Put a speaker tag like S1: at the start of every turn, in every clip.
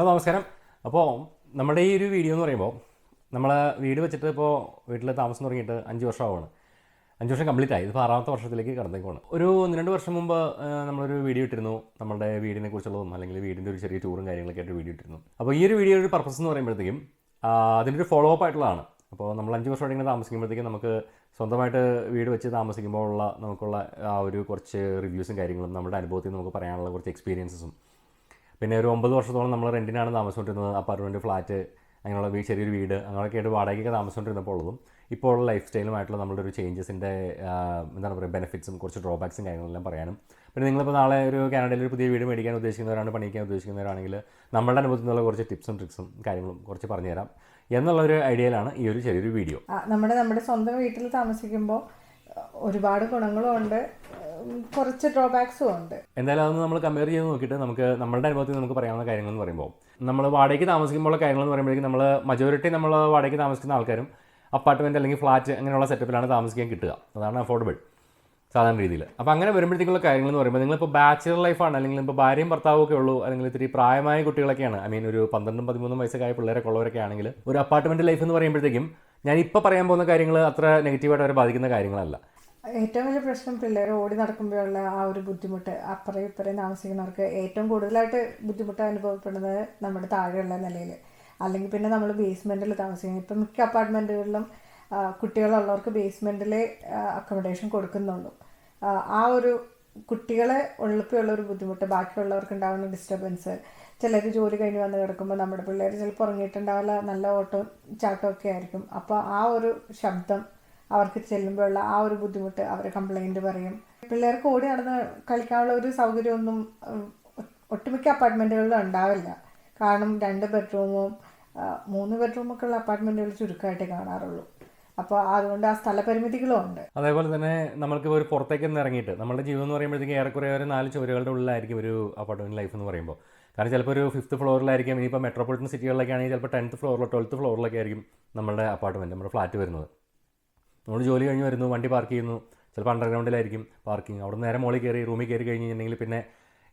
S1: Hello നമസ്കാരം. അപ്പോൾ നമ്മുടെ ഈ ഒരു വീഡിയോ എന്ന് പറയുമ്പോൾ നമ്മൾ വീട് വെച്ചിട്ട് ഇപ്പോൾ വീട്ടിൽ താമസം തുടങ്ങിയിട്ട് അഞ്ച് വർഷമാവാണ്. അഞ്ച് വർഷം കംപ്ലീറ്റ് ആയി. ഇപ്പോൾ ആറാമത്തെ വർഷത്തിലേക്ക് കടന്നേക്കുവാണ്. ഒരു ഒന്ന് രണ്ട് വർഷം മുമ്പ് നമ്മളൊരു വീഡിയോ ഇട്ടിരുന്നു. നമ്മുടെ വീടിനെ കുറിച്ചുള്ളതും അല്ലെങ്കിൽ വീടിന്റെ ഒരു ചെറിയ ടൂറും കാര്യങ്ങളൊക്കെ ആയിട്ട് വീഡിയോ ഇട്ടിരുന്നു. അപ്പോൾ ഈ ഒരു വീഡിയോ ഒരു പർപ്പസ് എന്ന് പറയുമ്പോഴത്തേക്കും അതിന്റെ ഒരു ഫോളോ അപ്പ് ആയിട്ടുള്ളതാണ്. അപ്പോൾ നമ്മൾ അഞ്ച് വർഷം ഇങ്ങനെ താമസിക്കുമ്പോഴത്തേക്കും നമുക്ക് സ്വന്തമായിട്ട് വീട് വെച്ച് താമസിക്കുമ്പോൾ ഉള്ള നമുക്കുള്ള ആ ഒരു കുറച്ച് റിവ്യൂസും കാര്യങ്ങളും നമ്മുടെ അനുഭവത്തിൽ നമുക്ക് പറയാനുള്ള കുറച്ച് എക്സ്പീരിയൻസസും പിന്നെ ഒരു ഒമ്പത് വർഷത്തോളം നമ്മൾ റെന്റിനാണ് താമസിച്ചുകൊണ്ടിരുന്നത്. അപ്പാർട്ട്മെന്റ് ഫ്ലാറ്റ് അങ്ങനെയുള്ള ചെറിയൊരു വീട് അങ്ങനെയൊക്കെ ആയിട്ട് വാടകയ്ക്ക് താമസിച്ചുകൊണ്ടിരുന്നപ്പോൾ ഉള്ളതും ഇപ്പോൾ ഉള്ള ലൈഫ് സ്റ്റൈലുമായിട്ടുള്ള നമ്മുടെ ഒരു ചേഞ്ചസിന്റെ എന്താണ് പറയുക ബെനിഫിറ്റ്സും കുറച്ച് ഡ്രോബാക്സും കാര്യങ്ങളെല്ലാം പറയാനും. പിന്നെ നിങ്ങളിപ്പോൾ നാളെ ഒരു കാനഡയിൽ ഒരു പുതിയ വീട് മേടിക്കാൻ ഉദ്ദേശിക്കുന്നവരാണ് പണിയിക്കാൻ ഉദ്ദേശിക്കുന്നവരാണെങ്കിൽ നമ്മളുടെ അനുഭവത്തിൽ നിന്നുള്ള കുറച്ച് ടിപ്സും ട്രിക്സും കാര്യങ്ങളും കുറച്ച് പറഞ്ഞുതരാം. എന്നുള്ള ഒരു ഐഡിയയിലാണ് ഈ ഒരു ചെറിയൊരു വീഡിയോ
S2: നമ്മുടെ നമ്മുടെ സ്വന്തം വീട്ടിൽ താമസിക്കുമ്പോൾ ഒരുപാട് ഗുണങ്ങളും ഉണ്ട്. കുറച്ച് ഡ്രോബാക്സും ഉണ്ട്.
S1: എന്തായാലും അതൊന്ന് നമ്മൾ കമ്പയർ ചെയ്ത് നോക്കിയിട്ട് നമുക്ക് നമ്മുടെ അനുഭവത്തിൽ നമുക്ക് പറയാവുന്ന കാര്യങ്ങൾ എന്ന് പറയുമ്പോൾ നമ്മൾ വാടകയ്ക്ക് താമസിക്കുമ്പോൾ കാര്യങ്ങൾ എന്ന് പറയുമ്പോഴേക്കും നമ്മൾ മജോറിറ്റി നമ്മൾ വാടകയ്ക്ക് താമസിക്കുന്ന ആൾക്കാരും അപ്പാർട്ട്മെന്റ് അല്ലെങ്കിൽ ഫ്ലാറ്റ് അങ്ങനെയുള്ള സെറ്റപ്പിലാണ് താമസിക്കാൻ കിട്ടുക. അതാണ് അഫോർഡബിൾ സാധാരണ രീതിയിൽ അപ്പോൾ അങ്ങനെ വരുമ്പോഴത്തേക്കുള്ള കാര്യങ്ങൾ എന്ന് പറയുമ്പോൾ നിങ്ങളിപ്പോൾ ബാച്ചിലർ ലൈഫാണ് അല്ലെങ്കിൽ ഇപ്പോൾ ഭാര്യയും ഭർത്താവും ഒക്കെ ഉള്ളൂ അല്ലെങ്കിൽ ഇത്തിരി പ്രായമായ കുട്ടികളൊക്കെയാണ് ഐ മീൻ ഒരു പന്ത്രണ്ടും പതിമൂന്നും വയസ്സൊക്കെ ആയ പിള്ളേരൊക്കെ ഉള്ളവരൊക്കെ ആണെങ്കിൽ ഒരു അപ്പാർട്ട്മെന്റ് ലൈഫ് എന്ന് പറയുമ്പോഴത്തേക്കും ഞാൻ ഇപ്പോൾ പറയാൻ പോകുന്ന കാര്യങ്ങൾ അത്ര നെഗറ്റീവായിട്ട് അവരെ ബാധിക്കുന്ന കാര്യങ്ങളല്ല.
S2: ഏറ്റവും വലിയ പ്രശ്നം പിള്ളേർ ഓടി നടക്കുമ്പോഴുള്ള ആ ഒരു ബുദ്ധിമുട്ട് അപ്പുറം ഇപ്പുറം താമസിക്കുന്നവർക്ക് ഏറ്റവും കൂടുതലായിട്ട് ബുദ്ധിമുട്ട് അനുഭവപ്പെടുന്നത് നമ്മുടെ താഴെയുള്ള നിലയിൽ അല്ലെങ്കിൽ പിന്നെ നമ്മൾ ബേസ്മെന്റിൽ താമസിക്കുന്നത് ഇപ്പം മിക്ക അപ്പാർട്ട്മെന്റുകളിലും കുട്ടികളുള്ളവർക്ക് ബേസ്മെന്റിലെ അക്കോമഡേഷൻ കൊടുക്കുന്നുള്ളൂ. ആ, ഒരു കുട്ടികളെ ഉള്ളപ്പോഴുള്ള ഒരു ബുദ്ധിമുട്ട് ബാക്കിയുള്ളവർക്ക് ഉണ്ടാകുന്ന ഡിസ്റ്റർബൻസ് ചിലർ ജോലി കഴിഞ്ഞ് വന്ന് കിടക്കുമ്പോൾ നമ്മുടെ പിള്ളേർ ചിലപ്പോൾ ഉറങ്ങിയിട്ടുണ്ടാവില്ല നല്ല ഓട്ടോ ചാട്ടമൊക്കെ ആയിരിക്കും. അപ്പോൾ ആ ഒരു ശബ്ദം അവർക്ക് ചെല്ലുമ്പോഴുള്ള ആ ഒരു ബുദ്ധിമുട്ട് അവർ കംപ്ലൈന്റ് പറയും. പിള്ളേർക്ക് ഓടി നടന്ന് കളിക്കാനുള്ള ഒരു സൗകര്യമൊന്നും ഒട്ടുമിക്ക അപ്പാർട്ട്മെന്റുകളിലും ഉണ്ടാവില്ല. കാരണം രണ്ട് ബെഡ്റൂമും മൂന്ന് ബെഡ്റൂമൊക്കെ ഉള്ള അപ്പാർട്ട്മെന്റുകൾ ചുരുക്കമായിട്ടേ കാണാറുള്ളൂ. അപ്പോൾ അതുകൊണ്ട് ആ സ്ഥലപരിമിതികളും ഉണ്ട്.
S1: അതേപോലെ തന്നെ നമ്മൾക്ക് ഒരു പുറത്തേക്ക് ഇറങ്ങിയിട്ട് നമ്മുടെ ജീവിതം എന്ന് പറയുമ്പോഴത്തേക്ക് ഏറെക്കുറെ ഒരു നാല് ചുവരുകളുടെ ഉള്ളിലായിരിക്കും ഒരു അപ്പാർട്ട്മെന്റ് ലൈഫ് എന്ന് പറയുമ്പോൾ കാരണം ചിലപ്പോൾ ഒരു ഫിഫ്ത്ത് ഫ്ലോറിലായിരിക്കും ഇനിയിപ്പോൾ മെട്രോപൊളിറ്റൻ സിറ്റികളിലൊക്കെ ആണെങ്കിൽ ചിലപ്പോൾ ടെൻത്ത് ഫ്ലോറിലോ ട്വൽത്ത് ഫ്ലോറിലൊക്കെ ആയിരിക്കും നമ്മുടെ അപ്പാർട്ട്മെന്റ് നമ്മുടെ ഫ്ലാറ്റ് വരുന്നത്. നമ്മൾ ജോലി കഴിഞ്ഞ് വരുന്നു വണ്ടി പാർക്ക് ചെയ്യുന്നു ചിലപ്പോൾ അണ്ടർഗ്രൗണ്ടിലായിരിക്കും പാർക്കിംഗ് അവിടെ നേരെ മുകളിൽ കയറി റൂമിൽ കയറി കഴിഞ്ഞ് കഴിഞ്ഞിട്ടുണ്ടെങ്കിൽ പിന്നെ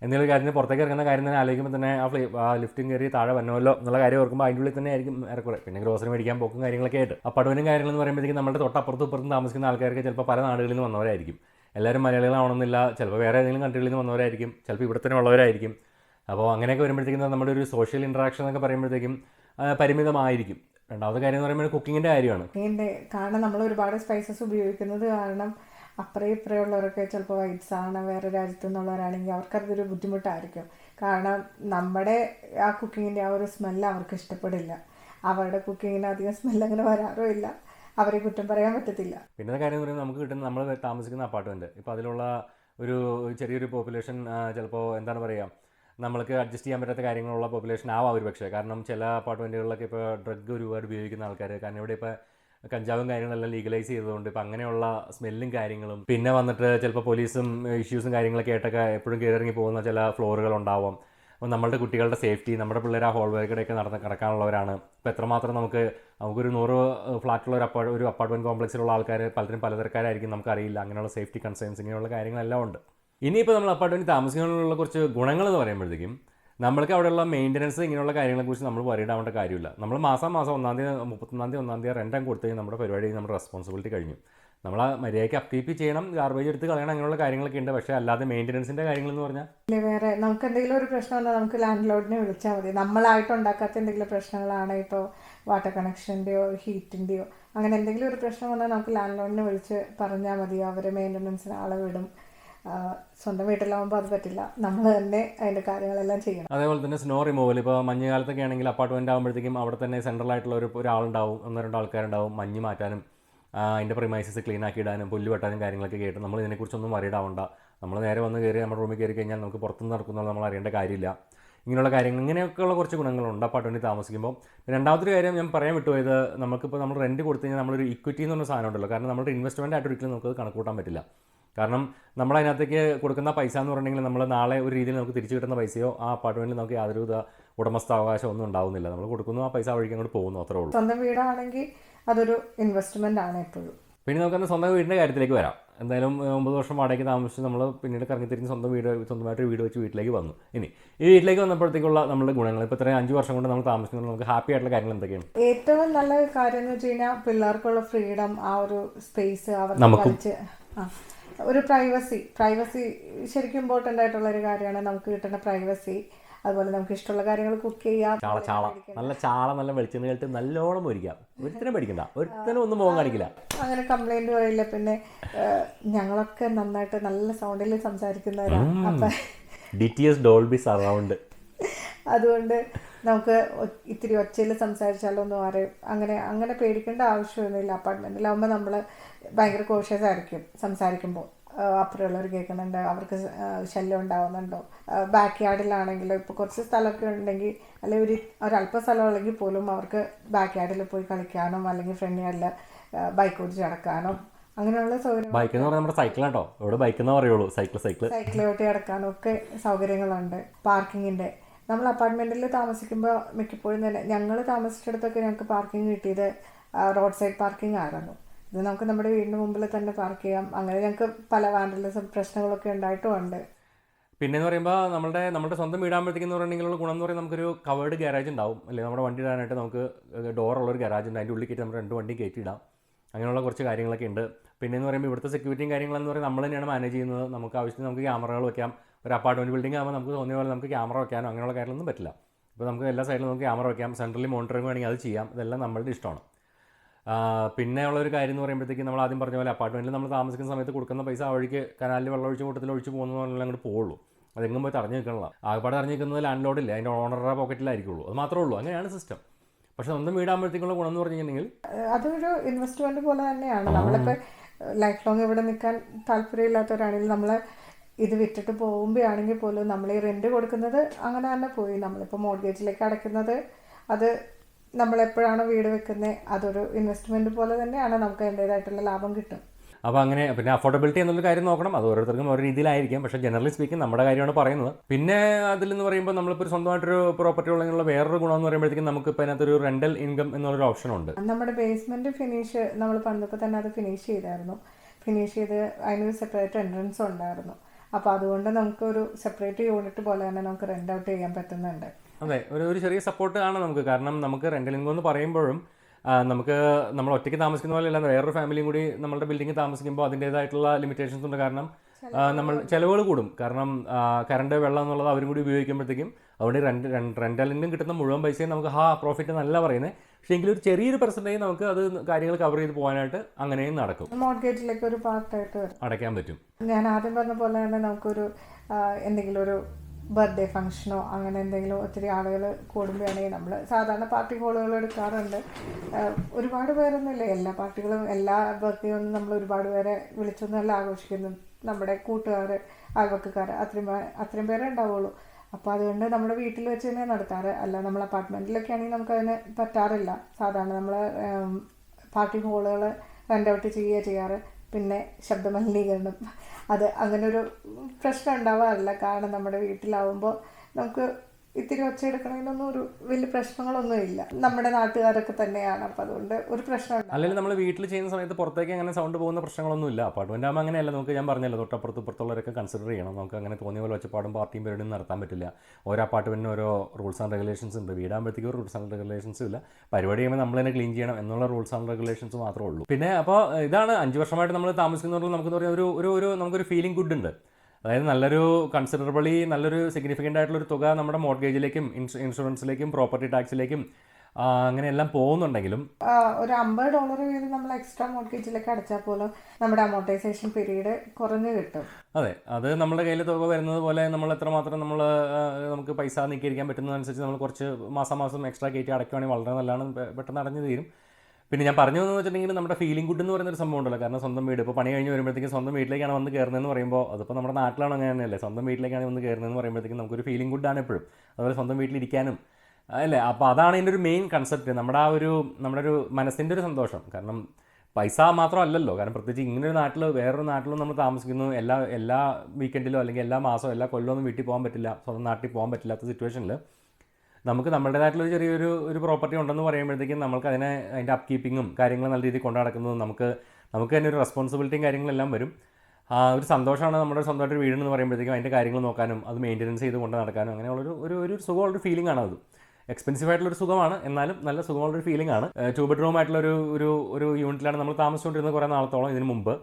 S1: എന്തെങ്കിലും കാര്യത്തിന് പുറത്തേക്ക് ഇറങ്ങുന്ന കാര്യം തന്നെ ആലോചിക്കുമ്പോൾ തന്നെ ആ ഫ്ലി ആ ലിഫ്റ്റും കയറി താഴെ വന്നല്ലോ എന്നുള്ള കാര്യം ഓർക്കുമ്പോൾ അതിന്റെ ഉള്ളിൽ തന്നെ ആയിരിക്കും ഏറെക്കുറെ. പിന്നെ ഗ്രോസറി മേടിക്കാൻ പോക്കും കാര്യങ്ങളൊക്കെ ആയിട്ട്. അപ്പാർട്ട്മെന്റും കാര്യങ്ങളെന്ന് പറയുമ്പോഴത്തേക്കും നമ്മുടെ തൊട്ടപ്പുറത്തും ഇപ്പുറത്തും താമസിക്കുന്ന ആൾക്കാർക്ക് ചിലപ്പോൾ പല നാടുകളിൽ നിന്ന് വന്നവരായിരിക്കും. എല്ലാവരും മലയാളികളാവണമെന്നില്ല ചിലപ്പോൾ വേറെ ഏതെങ്കിലും കൺട്രികളിൽ നിന്ന് വന്നവരായിരിക്കും ചിലപ്പോൾ ഇവിടെ തന്നെ ഉള്ളവരായിരിക്കും. അപ്പോൾ അങ്ങനെയൊക്കെ വരുമ്പോഴത്തേക്കും നമ്മുടെ ഒരു സോഷ്യൽ ഇൻട്രാക്ഷൻ എന്നൊക്കെ പറയുമ്പോഴത്തേക്കും പരിമിതമായിരിക്കും. രണ്ടാമത്തെ കാര്യം എന്ന് പറയുമ്പോൾ കുക്കിങ്ങിന്റെ കാര്യമാണ്.
S2: കുക്കിങ്ങിന്റെ കാരണം നമ്മൾ ഒരുപാട് സ്പൈസസ് ഉപയോഗിക്കുന്നത് കാരണം അപ്പുറേ ഇപ്പുറേ ഉള്ളവരൊക്കെ ചിലപ്പോൾ വൈറ്റ്സ് ആണ് വേറെ രാജ്യത്തു നിന്നുള്ളവരാണെങ്കിൽ അവർക്കതൊരു ബുദ്ധിമുട്ടായിരിക്കും. കാരണം നമ്മുടെ ആ കുക്കിങ്ങിന്റെ ആ ഒരു സ്മെല്ല് അവർക്ക് ഇഷ്ടപ്പെടില്ല. അവരുടെ കുക്കിങ്ങിന് അധികം സ്മെല്ല് അങ്ങനെ വരാറും ഇല്ല. അവരെ കുറ്റം പറയാൻ പറ്റത്തില്ല.
S1: പിന്നെ കാര്യം എന്ന് പറയുമ്പോൾ നമുക്ക് കിട്ടുന്ന നമ്മൾ താമസിക്കുന്ന അപ്പാർട്ട്മെന്റ് ഇപ്പോൾ അതിലുള്ള ഒരു ചെറിയൊരു പോപ്പുലേഷൻ ചിലപ്പോൾ എന്താണ് പറയുക നമ്മൾക്ക് അഡ്ജസ്റ്റ് ചെയ്യാൻ പറ്റാത്ത കാര്യങ്ങളുള്ള പോപ്പുലേഷൻ ആവാം ഒരു പക്ഷേ കാരണം ചില അപ്പാർട്ട്മെന്റുകളിലൊക്കെ ഇപ്പോൾ ഡ്രഗ് ഒരുപാട് ഉപയോഗിക്കുന്ന ആൾക്കാർ കാരണം ഇവിടെ ഇപ്പോൾ കഞ്ചാവും കാര്യങ്ങളെല്ലാം ലീഗലൈസ് ചെയ്തതുകൊണ്ട് ഇപ്പോൾ അങ്ങനെയുള്ള സ്മെല്ലും കാര്യങ്ങളും പിന്നെ വന്നിട്ട് ചിലപ്പോൾ പോലീസും ഇഷ്യൂസും കാര്യങ്ങളൊക്കെ ആയിട്ടൊക്കെ എപ്പോഴും കയറിറങ്ങി പോകുന്ന ചില ഫ്ലോറുകൾ ഉണ്ടാവും. അപ്പോൾ നമ്മളുടെ കുട്ടികളുടെ സേഫ്റ്റി നമ്മുടെ പിള്ളേർ ആ ഹോൾ വേക്കിടെയൊക്കെ നടന്ന് കിടക്കാനുള്ളവരാണ്. ഇപ്പോൾ എത്രമാത്രം നമുക്ക് നമുക്കൊരു നൂറ് ഫ്ലാറ്റുള്ള ഒരു അപ്പാ ഒരു അപ്പാർട്ട്മെന്റ് കോംപ്ലക്സിലുള്ള ആൾക്കാർ പലരും പലതരക്കാരായിരിക്കും നമുക്കറിയില്ല. അങ്ങനെയുള്ള സേഫ്റ്റി കൺസേൺസ് ഇങ്ങനെയുള്ള കാര്യങ്ങളെല്ലാം ഉണ്ട്. ഇനിയിപ്പോൾ നമ്മൾ അപ്പാർട്ട്മെന്റ് താമസിക്കാനുള്ള കുറച്ച് ഗുണങ്ങൾ എന്ന് പറയുമ്പോഴത്തേക്കും നമ്മൾക്ക് അവിടെയുള്ള മെയിന്റനൻസ് ഇങ്ങനെയുള്ള കാര്യങ്ങളെക്കുറിച്ച് നമ്മൾ ആവേണ്ട കാര്യമില്ല. നമ്മൾ മാസം മാസം ഒന്നാം തീയതി മുപ്പത്തൊന്നാം തീയതി ഒന്നാം തീയതി റെന്റ് കൊടുത്തു കഴിഞ്ഞാൽ നമ്മുടെ പരിപാടി നമ്മുടെ റെസ്പോൺസിബിലിറ്റി കഴിഞ്ഞു. നമ്മൾ ആ മര്യാദയ്ക്ക് അപ്കീപ്പ് ചെയ്യണം ഗാർബേജ് എടുത്ത് കളയണം അങ്ങനെയുള്ള കാര്യങ്ങളൊക്കെ ഉണ്ട്. പക്ഷേ അല്ലാതെ മെയിന്റനൻസിന്റെ കാര്യങ്ങൾ എന്ന് പറഞ്ഞാൽ?
S2: ഇല്ല വേറെ നമുക്ക് എന്തെങ്കിലും ഒരു പ്രശ്നം വന്നാൽ നമുക്ക് ലാൻഡ് ലോഡിനെ വിളിച്ചാൽ മതി. നമ്മളായിട്ട് ഉണ്ടാക്കാത്ത എന്തെങ്കിലും പ്രശ്നങ്ങളാണ് ഇപ്പോൾ വാട്ടർ കണക്ഷന്റെയോ ഹീറ്റിന്റെയോ അങ്ങനെ എന്തെങ്കിലും ഒരു പ്രശ്നം വന്നാൽ നമുക്ക് ലാൻഡ് ലോഡിനെ വിളിച്ച് പറഞ്ഞാൽ മതി. അവർ മെയിന്റനൻസിന് ആളെ വിടും. സ്വന്തം വീട്ടിലാവുമ്പോൾ അത് പറ്റില്ല. നമ്മൾ തന്നെ അതിന്റെ കാര്യങ്ങളെല്ലാം ചെയ്യണം.
S1: അതേപോലെ തന്നെ സ്നോ റിമൂവൽ ഇപ്പോൾ മഞ്ഞ് കാലത്തൊക്കെ ആണെങ്കിൽ അപ്പാർട്ട്മെന്റ് ആകുമ്പോഴത്തേക്കും അവിടെ തന്നെ സെൻട്രൽ ആയിട്ടുള്ള ഒരു ഒരാളുണ്ടാവും. ഒന്നോ രണ്ടോ ആൾക്കാരുണ്ടാവും മഞ്ഞ് മാറ്റാനും അതിന്റെ പ്രിമൈസസ് ക്ലീൻ ആക്കി ഇടാനും പുല്ല് വെട്ടാനും കാര്യങ്ങളൊക്കെ കേട്ട് നമ്മൾ ഇതിനെക്കുറിച്ചൊന്നും വറിയിടാവണ്ട നമ്മൾ നേരെ വന്ന് കയറി നമ്മുടെ റൂമിൽ കയറി കഴിഞ്ഞാൽ നമുക്ക് പുറത്തുനിന്ന് നടക്കുന്നത് നമ്മൾ അറിയേണ്ട കാര്യമില്ല. ഇങ്ങനെയുള്ള കാര്യങ്ങൾ ഇങ്ങനെയൊക്കെയുള്ള കുറച്ച് ഗുണങ്ങളുണ്ട് അപ്പാർട്ട്മെന്റിൽ താമസിക്കുമ്പോൾ രണ്ടാമത്തെ കാര്യം ഞാൻ പറയാൻ വിട്ടുപോയത് നമുക്കിപ്പോൾ നമ്മൾ റെന്റ് കൊടുത്തു കഴിഞ്ഞാൽ നമ്മളൊരു ഇക്വിറ്റി എന്ന് പറഞ്ഞ സാധനം ഉണ്ടല്ലോ. കാരണം നമ്മുടെ ഇൻവെസ്റ്റ്മെന്റ് ആയിട്ട് ഒരിക്കലും നമുക്കത് കണക്കൂട്ടാൻ പറ്റില്ല. കാരണം നമ്മൾ അതിനകത്തേക്ക് കൊടുക്കുന്ന പൈസ എന്ന് പറഞ്ഞിട്ടുണ്ടെങ്കിൽ നമ്മൾ നാളെ ഒരു രീതിയിൽ നമുക്ക് തിരിച്ചു കിട്ടുന്ന പൈസയോ ആ അപ്പാർട്ട്മെന്റിൽ നമുക്ക് യാതൊരു വിധ ഉടമസ്ഥാവകാശം ഒന്നും ഉണ്ടാവുന്നില്ല. നമ്മൾ കൊടുക്കുന്നു ആ പൈസ വഴിക്ക് അങ്ങോട്ട് പോകുന്നു അത്രേ ഉള്ളൂ.
S2: സ്വന്തം വീടാണെങ്കിൽ അതൊരു ഇൻവെസ്റ്റ്മെന്റ് ആണ് എപ്പോഴും.
S1: പിന്നെ നമുക്ക് നമുക്കന്ന് സ്വന്തം വീടിന്റെ കാര്യത്തിലേക്ക് വരാം. എന്തായാലും ഒമ്പത് വർഷം വാടകയ്ക്ക് താമസിച്ച് നമ്മൾ പിന്നീട് കറങ്ങി തിരിഞ്ഞ് സ്വന്തം വീട് സ്വന്തമായിട്ട് ഒരു വീട് വെച്ച് വീട്ടിലേക്ക് വന്നു. ഇനി ഈ വീട്ടിലേക്ക് വന്നപ്പോഴത്തേക്കുള്ള നമ്മുടെ ഗുണങ്ങൾ ഇപ്പോൾ ഇത്രയും അഞ്ച് വർഷം കൊണ്ട് നമ്മൾ താമസിക്കുന്നത് നമുക്ക് ഹാപ്പി ആയിട്ടുള്ള കാര്യങ്ങൾ എന്തൊക്കെയാണ്?
S2: ഏറ്റവും നല്ല കാര്യം എന്ന് വെച്ച് കഴിഞ്ഞാൽ പിള്ളേർക്കുള്ള ഫ്രീഡം ആ ഒരു സ്പേസ് അവർ
S1: നമുക്കും.
S2: ഒരു പ്രൈവസി പ്രൈവസി ശരിക്കും ഇമ്പോർട്ടന്റ് ആയിട്ടുള്ള ഒരു കാര്യമാണ് നമുക്ക് കിട്ടുന്ന പ്രൈവസി അതുപോലെ നമുക്ക് ഇഷ്ടമുള്ള കാര്യങ്ങൾ കുക്ക് ചെയ്യാം.
S1: ചാള ചാള. നല്ല ചാള നല്ല വെളിച്ചെണ്ണ കേട്ട് നല്ലോണം പൊരിക്കാം. ഒരുത്തനും പഠിക്കണ്ട ഒരുത്തനും ഒന്നും പോകാൻ കാണിക്കില്ല.
S2: അങ്ങനെ കംപ്ലൈന്റ് പറയില്ല. പിന്നെ ഞങ്ങളൊക്കെ നന്നായിട്ട് നല്ല സൗണ്ടിൽ സംസാരിക്കുന്നവരാണ് അപ്പം
S1: D T S Dolby surround
S2: അതുകൊണ്ട് നമുക്ക് ഇത്തിരി ഒച്ചയിൽ സംസാരിച്ചാലോ എന്ന് പറയും അങ്ങനെ അങ്ങനെ പേടിക്കേണ്ട ആവശ്യമൊന്നുമില്ല. അപ്പാർട്ട്മെന്റിലാവുമ്പോൾ നമ്മൾ ഭയങ്കര കോഷ്യസ് ആയിരിക്കും സംസാരിക്കുമ്പോൾ. അപ്പുറമുള്ളവർ കേൾക്കുന്നുണ്ട് അവർക്ക് ശല്യം ഉണ്ടാവുന്നുണ്ടോ? ബാക്ക് യാർഡിലാണെങ്കിലോ ഇപ്പോൾ കുറച്ച് സ്ഥലമൊക്കെ ഉണ്ടെങ്കിൽ അല്ലെങ്കിൽ ഒരു ഒരല്പ സ്ഥലമുള്ളെങ്കിൽ പോലും അവർക്ക് ബാക്ക് യാർഡിൽ പോയി കളിക്കാനും അല്ലെങ്കിൽ ഫ്രണ്ട് യാർഡിൽ ബൈക്ക് ഓടിച്ച് നടക്കാനും അങ്ങനെയുള്ള സൗകര്യം
S1: ബൈക്ക് എന്ന് പറഞ്ഞാൽ നമ്മുടെ സൈക്കിൾ കേട്ടോ ഇവിടെ ബൈക്ക് എന്ന് പറയുള്ളൂ സൈക്കിൾ സൈക്കിൾ
S2: സൈക്കിൾ ഓട്ടി കിടക്കാനും ഒക്കെ സൗകര്യങ്ങളുണ്ട്. പാർക്കിങ്ങിന്റെ നമ്മൾ അപ്പാർട്ട്മെന്റിൽ താമസിക്കുമ്പോൾ മിക്കപ്പോഴും തന്നെ ഞങ്ങൾ താമസിച്ചിടത്തൊക്കെ ഞങ്ങൾക്ക് പാർക്കിംഗ് കിട്ടിയത് റോഡ് സൈഡ് പാർക്കിംഗ് ആയിരുന്നു. ഇത് നമുക്ക് നമ്മുടെ വീടിന് മുമ്പിൽ തന്നെ പാർക്ക് ചെയ്യാം. അങ്ങനെ ഞങ്ങൾക്ക് പല വാൻഡലിസം പ്രശ്നങ്ങളൊക്കെ ഉണ്ടായിട്ടുമുണ്ട്
S1: പിന്നെ എന്ന് പറയുമ്പോൾ നമ്മുടെ നമ്മുടെ സ്വന്തം വീടാകുമ്പോഴത്തേക്കെന്ന് പറഞ്ഞിട്ടുള്ള ഗുണം എന്ന് പറയുന്നത് നമുക്കൊരു കവേർഡ് ഗാരേജ് ഉണ്ടാവും. അല്ലെങ്കിൽ നമ്മുടെ വണ്ടി ഇടാനായിട്ട് നമുക്ക് ഡോറുള്ള ഒരു ഗാരാജ് ഉണ്ട്. അതിന്റെ ഉള്ളിൽ കയറ്റി നമ്മുടെ രണ്ട് വണ്ടി കയറ്റി ഇടാം അങ്ങനെയുള്ള കുറച്ച് കാര്യങ്ങളൊക്കെ ഉണ്ട്. പിന്നെ എന്ന് പറയുമ്പോൾ ഇവിടുത്തെ സെക്യൂരിറ്റിയും കാര്യങ്ങളെന്ന് പറയുന്നത് നമ്മൾ തന്നെയാണ് മാനേജ് ചെയ്യുന്നത്. നമുക്ക് ആവശ്യത്തിന് നമുക്ക് ക്യാമറകൾ വെക്കാം. ഒരു അപ്പാർട്ട്മെന്റ് ബിൽഡിംഗ് ആകുമ്പോൾ നമുക്ക് തോന്നിയ പോലെ നമുക്ക് ക്യാമറ വയ്ക്കാനോ അങ്ങനെയുള്ള കാര്യങ്ങളൊന്നും പറ്റില്ല. ഇപ്പോൾ നമുക്ക് എല്ലാ സൈഡിലും നമുക്ക് ക്യാമറ വയ്ക്കാം സെൻട്രലി മോണിറ്ററിംഗ് വേണമെങ്കിൽ അത് ചെയ്യാം. ഇതെല്ലാം നമ്മളുടെ ഇഷ്ടമാണ്. പിന്നെ ഉള്ള ഒരു കാര്യം എന്ന് പറയുമ്പോഴത്തേക്ക് നമ്മൾ ആദ്യം പറഞ്ഞ പോലെ അപ്പാർട്ട്മെന്റിൽ നമ്മൾ താമസിക്കുന്ന സമയത്ത് കൊടുക്കുന്ന പൈസ ആ വഴിക്ക് കനാലിൽ വെള്ളം ഒഴിച്ച് കൂട്ടത്തിൽ ഒഴിച്ച് പോകുന്നതെല്ലാം അങ്ങോട്ട് പോകുള്ളൂ അതെങ്ങും പോയി തടഞ്ഞു നിൽക്കണില്ല. ആകപ്പാട് തടഞ്ഞു നിൽക്കുന്നത് ലാൻഡ് അതിന്റെ ഓണറുടെ പോക്കറ്റിലായിരിക്കുള്ളൂ അത് മാത്രമേ ഉള്ളൂ. അങ്ങനെയാണ് സിസ്റ്റം പക്ഷെ സ്വന്തം വീടാകുമ്പോഴത്തേക്കുള്ള ഗുണം എന്ന് പറഞ്ഞു കഴിഞ്ഞിട്ടുണ്ടെങ്കിൽ
S2: അതൊരു ഇൻവെസ്റ്റ്മെന്റ് പോലെ തന്നെയാണ്. നമ്മളിപ്പോൾ ലൈഫ് ലോങ് ഇവിടെ നിൽക്കാൻ താല്പര്യമില്ലാത്തവരാണെങ്കിൽ നമ്മൾ ഇത് വിറ്റിട്ട് പോകുമ്പോഴാണെങ്കിൽ പോലും നമ്മൾ ഈ റെന്റ് കൊടുക്കുന്നത് അങ്ങനെ തന്നെ പോയി. നമ്മളിപ്പോൾ മോർഗേജിലേക്ക് അടയ്ക്കുന്നത് അത് നമ്മൾ എപ്പോഴാണോ വീട് വെക്കുന്നത് അതൊരു ഇൻവെസ്റ്റ്മെന്റ് പോലെ തന്നെയാണ് നമുക്ക് അതിന്റെതായിട്ടുള്ള ലാഭം കിട്ടും.
S1: അപ്പോൾ അങ്ങനെ പിന്നെ അഫോർഡബിലിറ്റി എന്നുള്ള കാര്യം നോക്കണം. അത് ഓരോരുത്തർക്കും ഓരോ രീതിയിലായിരിക്കും. പക്ഷേ ജനറലി സ്പീക്കിംഗ് നമ്മുടെ കാര്യമാണ് പറയുന്നത്. പിന്നെ അതിലെന്ന് പറയുമ്പോൾ നമ്മളിപ്പോൾ ഒരു സ്വന്തമായിട്ടൊരു പ്രോപ്പർട്ടി ഉള്ളതിനുള്ള വേറൊരു ഗുണം എന്ന് പറയുമ്പോഴത്തേക്കും നമുക്ക് ഇപ്പോൾ അതിനകത്തൊരു റെന്റൽ ഇൻകം എന്നുള്ളൊരു ഓപ്ഷൻ ഉണ്ട്.
S2: നമ്മുടെ ബേസ്മെന്റ് ഫിനിഷ് നമ്മൾ പണിതപ്പോൾ തന്നെ അത് ഫിനിഷ് ചെയ്തായിരുന്നു. ഫിനിഷ് ചെയ്ത് അതിനൊരു സെപ്പറേറ്റ് എൻട്രൻസ് ഉണ്ടായിരുന്നു. അപ്പോൾ അതുകൊണ്ട് നമുക്കൊരു സെപ്പറേറ്റ് യൂണിറ്റ് പോലെ തന്നെ നമുക്ക് റെന്റ് ഔട്ട് ചെയ്യാൻ പറ്റുന്നുണ്ട്.
S1: അതെ ഒരു ഒരു ചെറിയ സപ്പോർട്ട് ആണ് നമുക്ക്. കാരണം നമുക്ക് ഇൻകം എന്ന് പറയുമ്പോഴും നമുക്ക് നമ്മൾ ഒറ്റയ്ക്ക് താമസിക്കുന്ന പോലെ അല്ലാതെ വേറൊരു ഫാമിലിയും കൂടി നമ്മളുടെ ബിൽഡിംഗ് താമസിക്കുമ്പോൾ അതിന്റേതായിട്ടുള്ള ലിമിറ്റേഷൻസ് ഉണ്ട്. കാരണം നമ്മൾ ചിലവുകൾ കൂടും. കാരണം കറണ്ട് വെള്ളം എന്നുള്ളത് അവരും കൂടി ഉപയോഗിക്കുമ്പോഴത്തേക്കും അവിടെ റെന്റ് റെന്റലിനും കിട്ടുന്ന മുഴുവൻ പൈസയും നമുക്ക് ഹാ പ്രോഫിറ്റ് നല്ല പറയുന്നത്. പക്ഷേ എങ്കിലും ഒരു ചെറിയൊരു പെർസെന്റേജ് നമുക്ക് അത് കാര്യങ്ങൾ കവർ ചെയ്ത് പോകാനായിട്ട് അങ്ങനെയും നടക്കും.
S2: മോർഗേജിലേക്ക് ഒരു പാർട്ടായിട്ട്
S1: അടയ്ക്കാൻ പറ്റും.
S2: ഞാൻ ആദ്യം പറഞ്ഞ പോലെ തന്നെ നമുക്കൊരു എന്തെങ്കിലും ഒരു ബർത്ത്ഡേ ഫംഗ്ഷനോ അങ്ങനെ എന്തെങ്കിലും ഒത്തിരി ആളുകൾ കൂടുമ്പോഴാണെങ്കിൽ നമ്മൾ സാധാരണ പാർട്ടി ഹോളുകൾ എടുക്കാറുണ്ട്. ഒരുപാട് പേരൊന്നുമില്ല. എല്ലാ പാർട്ടികളും എല്ലാ ബർത്ത്ഡേയൊന്നും നമ്മൾ ഒരുപാട് പേരെ വിളിച്ചൊന്നുമല്ല ആഘോഷിക്കുന്നു നമ്മുടെ കൂട്ടുകാർ അയൽവക്കക്കാർ അത്രയും അത്രയും പേരേ ഉണ്ടാവുള്ളൂ. അപ്പോൾ അതുകൊണ്ട് നമ്മുടെ വീട്ടിൽ വെച്ച് തന്നെ നടത്താറ്. അല്ല നമ്മൾ അപ്പാർട്ട്മെന്റിലൊക്കെ ആണെങ്കിൽ നമുക്കതിന് പറ്റാറില്ല. സാധാരണ നമ്മൾ പാർട്ടി ഹോളുകൾ റെന്റ് ഔട്ട് ചെയ്യുക ചെയ്യാറ്. പിന്നെ ശബ്ദമലിനീകരണം. അത് അങ്ങനൊരു പ്രശ്നം ഉണ്ടാവാറില്ല. കാരണം നമ്മുടെ വീട്ടിലാവുമ്പോൾ നമുക്ക് ഇത്തിരി ഒച്ചയെടുക്കണതിനൊന്നും ഒരു വലിയ പ്രശ്നങ്ങളൊന്നും ഇല്ല. നമ്മുടെ നാട്ടുകാരൊക്കെ തന്നെയാണ്. അപ്പം അതുകൊണ്ട് ഒരു പ്രശ്നം
S1: അല്ലെങ്കിൽ നമ്മൾ വീട്ടിൽ ചെയ്യുന്ന സമയത്ത് പുറത്തേക്ക് അങ്ങനെ സൗണ്ട് പോകുന്ന പ്രശ്നങ്ങളൊന്നും ഇല്ല. അപ്പാർട്ട്മെന്റ് ആകുമ്പോൾ അങ്ങനെയല്ല. നമുക്ക് ഞാൻ പറഞ്ഞല്ലോ തൊട്ടപ്പുറത്ത് ഇപ്പുറത്തുള്ളവരൊക്കെ കൺസിഡർ ചെയ്യണം. നമുക്ക് അങ്ങനെ തോന്നിയ പോലെ ഒച്ചപ്പാടും പാർട്ടിയും പരിപാടിയും നടത്താൻ പറ്റില്ല. ഓരോ അപ്പാർട്ട്മെന്റിനും ഓരോ റൂൾസ് ആൻഡ് റെഗുലേഷൻസ് ഉണ്ട്. വീടാകുമ്പോഴത്തേക്കും റൂൾസ് ആൻഡ് റെഗുലേഷൻസ് ഇല്ല. പരിപാടി ചെയ്യുമ്പോൾ നമ്മൾ തന്നെ ക്ലീൻ ചെയ്യണം എന്നുള്ള റൂൾസ് ആൻഡ് റെഗുലേഷൻസ് മാത്രമേ ഉള്ളൂ. പിന്നെ അപ്പോൾ ഇതാണ് അഞ്ച് വർഷമായിട്ട് നമ്മൾ താമസിക്കുന്നവർക്ക് നമുക്ക് പറയാം ഒരു ഒരു ഒരു നമുക്കൊരു ഫീലിംഗ് ഗുഡ് ഉണ്ട്. അതായത് നല്ലൊരു കൺസിഡറബിളി നല്ലൊരു സിഗ്നിഫിക്കന്റ് ആയിട്ടുള്ളൊരു തുക നമ്മുടെ മോർഗേജിലേക്കും ഇൻഷു ഇൻഷുറൻസിലേക്കും പ്രോപ്പർട്ടി ടാക്സിലേക്കും അങ്ങനെയെല്ലാം പോകുന്നുണ്ടെങ്കിലും
S2: ഒരു അമ്പത് ഡോളർ വീതം നമ്മൾ എക്സ്ട്രാ മോർഗേജിലേക്ക് അടച്ചാൽ പോലും നമ്മുടെ അമോർട്ടൈസേഷൻ പീരീഡ് കുറഞ്ഞു കിട്ടും.
S1: അതെ അത് നമ്മുടെ കയ്യിൽ തുക വരുന്നത് പോലെ നമ്മൾ എത്രമാത്രം നമ്മൾ നമുക്ക് പൈസ നീക്കിയിരിക്കാൻ പറ്റുന്നതനുസരിച്ച് നമ്മൾ കുറച്ച് മാസം മാസം എക്സ്ട്രാ കയറ്റി അടയ്ക്കുകയാണെങ്കിൽ വളരെ നല്ലതാണ്. പെട്ടെന്ന് അടഞ്ഞു തീരും. പിന്നെ ഞാൻ പറഞ്ഞു എന്ന് വെച്ചിട്ടുണ്ടെങ്കിൽ നമ്മുടെ ഫീലിംഗ് ഗുഡ് എന്ന് പറയുന്ന ഒരു സംഭവം ഉണ്ടല്ലോ. കാരണം സ്വന്തം വീട്. ഇപ്പോൾ പണി കഴിഞ്ഞ് വരുമ്പോഴത്തേക്കും സ്വന്തം വീട്ടിലേക്കാണ് വന്ന് കയറുന്നതെന്ന് പറയുമ്പോൾ അതിപ്പോൾ നമ്മുടെ നാട്ടിലാണ് അങ്ങനെ തന്നെയല്ലേ? സ്വന്തം വീട്ടിലേക്കാണ് വന്ന് കയറുന്നതെന്ന് പറയുമ്പോഴത്തേക്കും നമുക്കൊരു ഫീലിംഗ് ഗുഡാണ് എപ്പോഴും. അതുപോലെ സ്വന്തം വീട്ടിലിരിക്കാനും അല്ലേ? അപ്പോൾ അതാണ് ഇതിന്റെ ഒരു മെയിൻ കൺസെപ്റ്റ് നമ്മുടെ ആ ഒരു നമ്മുടെ ഒരു മനസ്സിന്റെ ഒരു സന്തോഷം. കാരണം പൈസ മാത്രമല്ലല്ലോ. കാരണം പ്രത്യേകിച്ച് ഇങ്ങനൊരു നാട്ടിൽ വേറൊരു നാട്ടിലും നമ്മൾ താമസിക്കുന്നു. എല്ലാ എല്ലാ വീക്കെൻഡിലോ അല്ലെങ്കിൽ എല്ലാ മാസമോ എല്ലാ കൊല്ലമൊന്നും വീട്ടിൽ പോകാൻ പറ്റില്ല. സ്വന്തം നാട്ടിൽ പോകാൻ പറ്റില്ലാത്ത സിറ്റുവേഷനിൽ നമുക്ക് നമ്മുടേതായിട്ടുള്ള ചെറിയൊരു ഒരു പ്രോപ്പർട്ടി ഉണ്ടെന്ന് പറയുമ്പോഴത്തേക്കും നമുക്ക് അതിനെ അതിന്റെ അപ്കീപ്പിങ്ങും കാര്യങ്ങളും നല്ല രീതിയിൽ കൊണ്ടു നടക്കുന്നതും നമുക്ക് നമുക്ക് തന്നെ ഒരു റെസ്പോൺസിബിലിറ്റിയും കാര്യങ്ങളെല്ലാം വരും. ഒരു സന്തോഷമാണ് നമ്മുടെ സ്വന്തമായിട്ട് വീടെന്ന് പറയുമ്പോഴത്തേക്കും അതിന്റെ കാര്യങ്ങൾ നോക്കാനും അത് മെയിന്റനൻസ് ചെയ്ത് കൊണ്ട് നടക്കാനും അങ്ങനെയുള്ളൊരു ഒരു ഒരു സുഖമുള്ളൊരു ഫീലിംഗ് ആണ് അത്. എക്സ്പെൻസീവ് ആയിട്ടുള്ളൊരു സുഖമാണ് എന്നാലും നല്ല സുഖമുള്ളൊരു ഫീലിംഗ് ആണ്. ടു ബെഡ്റൂം ആയിട്ടുള്ള ഒരു ഒരു യൂണിറ്റിലാണ് നമ്മൾ താമസിച്ചുകൊണ്ടിരുന്നത് കുറേ നാളത്തോളം ഇതിന് മുമ്പ്.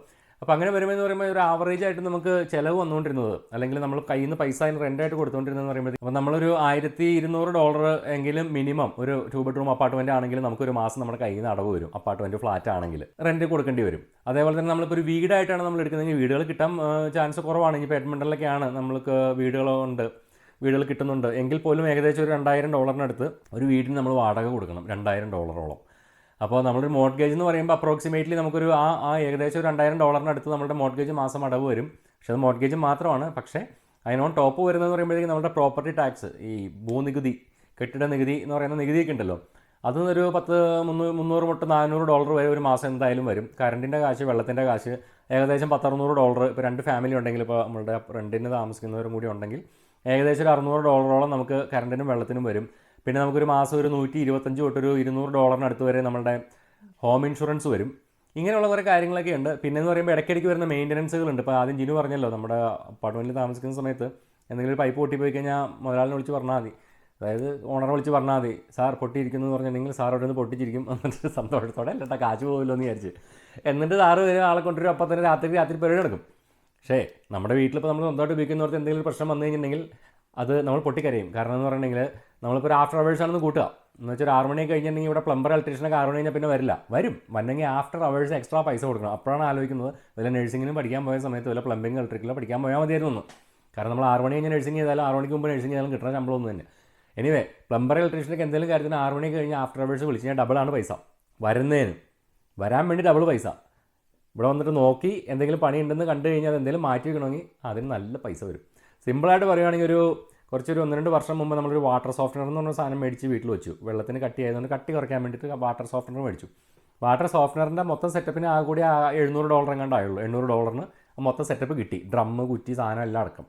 S1: അപ്പോൾ അങ്ങനെ വരുമെന്ന് പറയുമ്പോൾ ഒരു ആവറേജ് ആയിട്ട് നമുക്ക് ചിലവ് വന്നുകൊണ്ടിരുന്നത്. അല്ലെങ്കിൽ നമ്മൾ കയ്യിൽ നിന്ന് പൈസ റെന്റായിട്ട് കൊടുത്തുകൊണ്ടിരുന്നതെന്ന് പറയുമ്പോൾ അപ്പോൾ നമ്മളൊരു ആയിരത്തി ഇരുന്നൂറ് ഡോളർ എങ്കിലും മിനിമം ഒരു ടു ബെഡ്റൂം അപ്പാർട്ട്മെന്റ് ആണെങ്കിൽ നമുക്കൊരു മാസം നമ്മുടെ കയ്യിൽ നിന്ന് അടവ് വരും. അപ്പാർട്ട്മെന്റ് ഫ്ലാറ്റ് ആണെങ്കിൽ റെന്റ് കൊടുക്കേണ്ടി വരും. അതേപോലെ തന്നെ നമ്മളിപ്പോൾ ഒരു വീടായിട്ടാണ് നമ്മൾ എടുക്കുന്നതെങ്കിൽ വീടുകൾ കിട്ടാൻ ചാൻസ് കുറവാണ് ഇപ്പോൾ എഡ്മണ്ടനിലൊക്കെയാണ് നമ്മൾക്ക് വീടുകളുണ്ട് വീടുകൾ കിട്ടുന്നുണ്ട്. എങ്കിൽ പോലും ഏകദേശം ഒരു രണ്ടായിരം ഡോളറിനടുത്ത് ഒരു വീടിന് നമ്മൾ വാടക കൊടുക്കണം രണ്ടായിരം ഡോളറോളം അപ്പോൾ നമ്മളൊരു മോർഗേജ് എന്ന് പറയുമ്പോൾ അപ്രോക്സിമേറ്റ്ലി നമുക്കൊരു ആ ആ ഏകദേശം ഒരു രണ്ടായിരം ഡോളറിനടുത്ത് നമ്മുടെ മോർഗേജ് മാസം അടവ് വരും. പക്ഷെ അത് മോർഗേജ് മാത്രമാണ്. പക്ഷേ അതിനോൺ ടോപ്പ് വരുന്നതെന്ന് പറയുമ്പോഴേക്കും നമ്മുടെ പ്രോപ്പർട്ടി ടാക്സ് ഈ ഭൂനികുതി കെട്ടിട നികുതി എന്ന് പറയുന്ന നികുതിയൊക്കെ ഉണ്ടല്ലോ. അത് ഒരു പത്ത് മുന്നൂറ് മുന്നൂറ് തൊട്ട് നാനൂറ് ഡോളർ വരെ ഒരു മാസം എന്തായാലും വരും. കറണ്ടിന്റെ കാശ് വെള്ളത്തിന്റെ കാശ് ഏകദേശം പത്തറുന്നൂറ് ഡോളർ ഇപ്പോൾ രണ്ട് ഫാമിലി ഉണ്ടെങ്കിൽ ഇപ്പോൾ നമ്മുടെ റെന്റിന് താമസിക്കുന്നവരും കൂടി ഉണ്ടെങ്കിൽ ഏകദേശം ഒരു അറുന്നൂറ് ഡോളറോളം നമുക്ക് കറണ്ടിനും വെള്ളത്തിനും വരും. പിന്നെ നമുക്കൊരു മാസം ഒരു നൂറ്റി ഇരുപത്തഞ്ച് തൊട്ടൊരു ഇരുന്നൂറ് ഡോളറിനടുത്ത് വരെ നമ്മുടെ ഹോം ഇൻഷുറൻസ് വരും. ഇങ്ങനെയുള്ള കുറേ കാര്യങ്ങളൊക്കെ ഉണ്ട്. പിന്നെ എന്ന് പറയുമ്പോൾ ഇടയ്ക്കിടയ്ക്ക് വരുന്ന മെയിന്റനൻസുകളുണ്ട്. ഇപ്പോൾ ആദ്യം ജിനു പറഞ്ഞല്ലോ നമ്മുടെ അപ്പാർട്ട്മെന്റിൽ താമസിക്കുന്ന സമയത്ത് എന്തെങ്കിലും ഒരു പൈപ്പ് പൊട്ടിപ്പോയി കഴിഞ്ഞാൽ മുതലാളിനെ വിളിച്ച് പറഞ്ഞാൽ മതി. അതായത് ഓണറെ വിളിച്ച് പറഞ്ഞാൽ മതി. സാർ പൊട്ടിയിരിക്കുന്നു എന്ന് പറഞ്ഞിട്ടുണ്ടെങ്കിൽ സാർ അവിടെ നിന്ന് പൊട്ടിച്ചിരിക്കും. എന്നിട്ട് സന്തോഷത്തോടെ അല്ലട്ടാ കാശ് പോകുമല്ലോ എന്ന് വിചാരിച്ച്. എന്നിട്ട് സാറ് വരെ ആളെ കൊണ്ടുവരും. അപ്പം തന്നെ രാത്രി രാത്രി പരിപാടി നടക്കും. പക്ഷേ നമ്മുടെ വീട്ടിലിപ്പോൾ നമ്മൾ സ്വന്തമായിട്ട് ഉപയോഗിക്കുന്നവർക്ക് എന്തെങ്കിലും ഒരു പ്രശ്നം വന്നു കഴിഞ്ഞിട്ടുണ്ടെങ്കിൽ അത് നമ്മൾ പൊട്ടിക്കരയും. കാരണം എന്ന് പറഞ്ഞിട്ടുണ്ടെങ്കിൽ നമ്മളിപ്പോൾ ഒരു ആഫ്റ്റർ അവേഴ്സ് ആണെന്ന് കൂട്ടുക. എന്ന് വെച്ചാൽ ഒരു ആറ് മണി കഴിഞ്ഞിട്ടുണ്ടെങ്കിൽ ഇവിടെ പ്ലംബർ ഇലക്ട്രീഷ്യനൊക്കെ ആറ് മണി പിന്നെ വരില്ല. വരും. വന്നെങ്കിൽ ആഫ്റ്റർ അവേഴ്സ് എക്സ്ട്രാ പൈസ കൊടുക്കണം. അപ്പോഴാണ് ആലോചിക്കുന്നത്. വല്ല നഴ്സിങ്ങിനും പഠിക്കാൻ പോയ സമയത്ത് വല്ല പ്ലംബിംഗ് ഇലക്ട്രിക്കലോ പഠിക്കാൻ പോയാൽ മതിയായിരുന്നു കാരണം നമ്മൾ ആറ് മണി കഴിഞ്ഞ് നഴ്സിംഗ് ചെയ്താലും ആറ് മണിക്ക് മുമ്പ് നഴ്സിംഗ് ചെയ്താലും കിട്ടുന്ന ശമ്പളം ഒന്നും തന്നെ. എനിവേ പ്ലംബർ ഇലക്ട്രീഷ്യനൊക്കെ എന്തെങ്കിലും കാര്യത്തിന് ആറ് മണി കഴിഞ്ഞ് ആഫ്റ്റർ അവേഴ്സ് വിളിച്ച് കഴിഞ്ഞാൽ ഡബിളാണ് പൈസ. വരുന്നതിന്. വരാൻ വേണ്ടി ഡബിൾ പൈസ. ഇവിടെ വന്നിട്ട് നോക്കി എന്തെങ്കിലും പണി ഉണ്ടെന്ന് കണ്ടു കഴിഞ്ഞാൽ അത് എന്തെങ്കിലും മാറ്റി വെക്കണമെങ്കിൽ അതിന് നല്ല പൈസ വരും. സിമ്പിളായിട്ട് പറയുകയാണെങ്കിൽ ഒരു കുറച്ചൊരു ഒന്ന് രണ്ട് വർഷം മുമ്പ് നമ്മളൊരു വാട്ടർ സോഫ്റ്റ്നർ എന്ന് പറഞ്ഞ സാധനം മേടിച്ച് വീട്ടിൽ വെച്ചു. വെള്ളത്തിന് കട്ടി ആയതുകൊണ്ട് കട്ടി കുറയ്ക്കാൻ വേണ്ടിയിട്ട് വാട്ടർ സോഫ്റ്റ്നർ മേടിച്ചു. വാട്ടർ സോഫ്റ്റ്വെയറിന്റെ മൊത്തം സെറ്റപ്പിന് ആ കൂടി എഴുന്നൂറ് ഡോളർ എങ്ങാണ്ടായുള്ളൂ എണ്ണൂറ് ഡോളറിന് മൊത്തം സെറ്റപ്പ് കിട്ടി. ഡ്രമ്മ് കുറ്റി സാധനം എല്ലാം അടക്കം.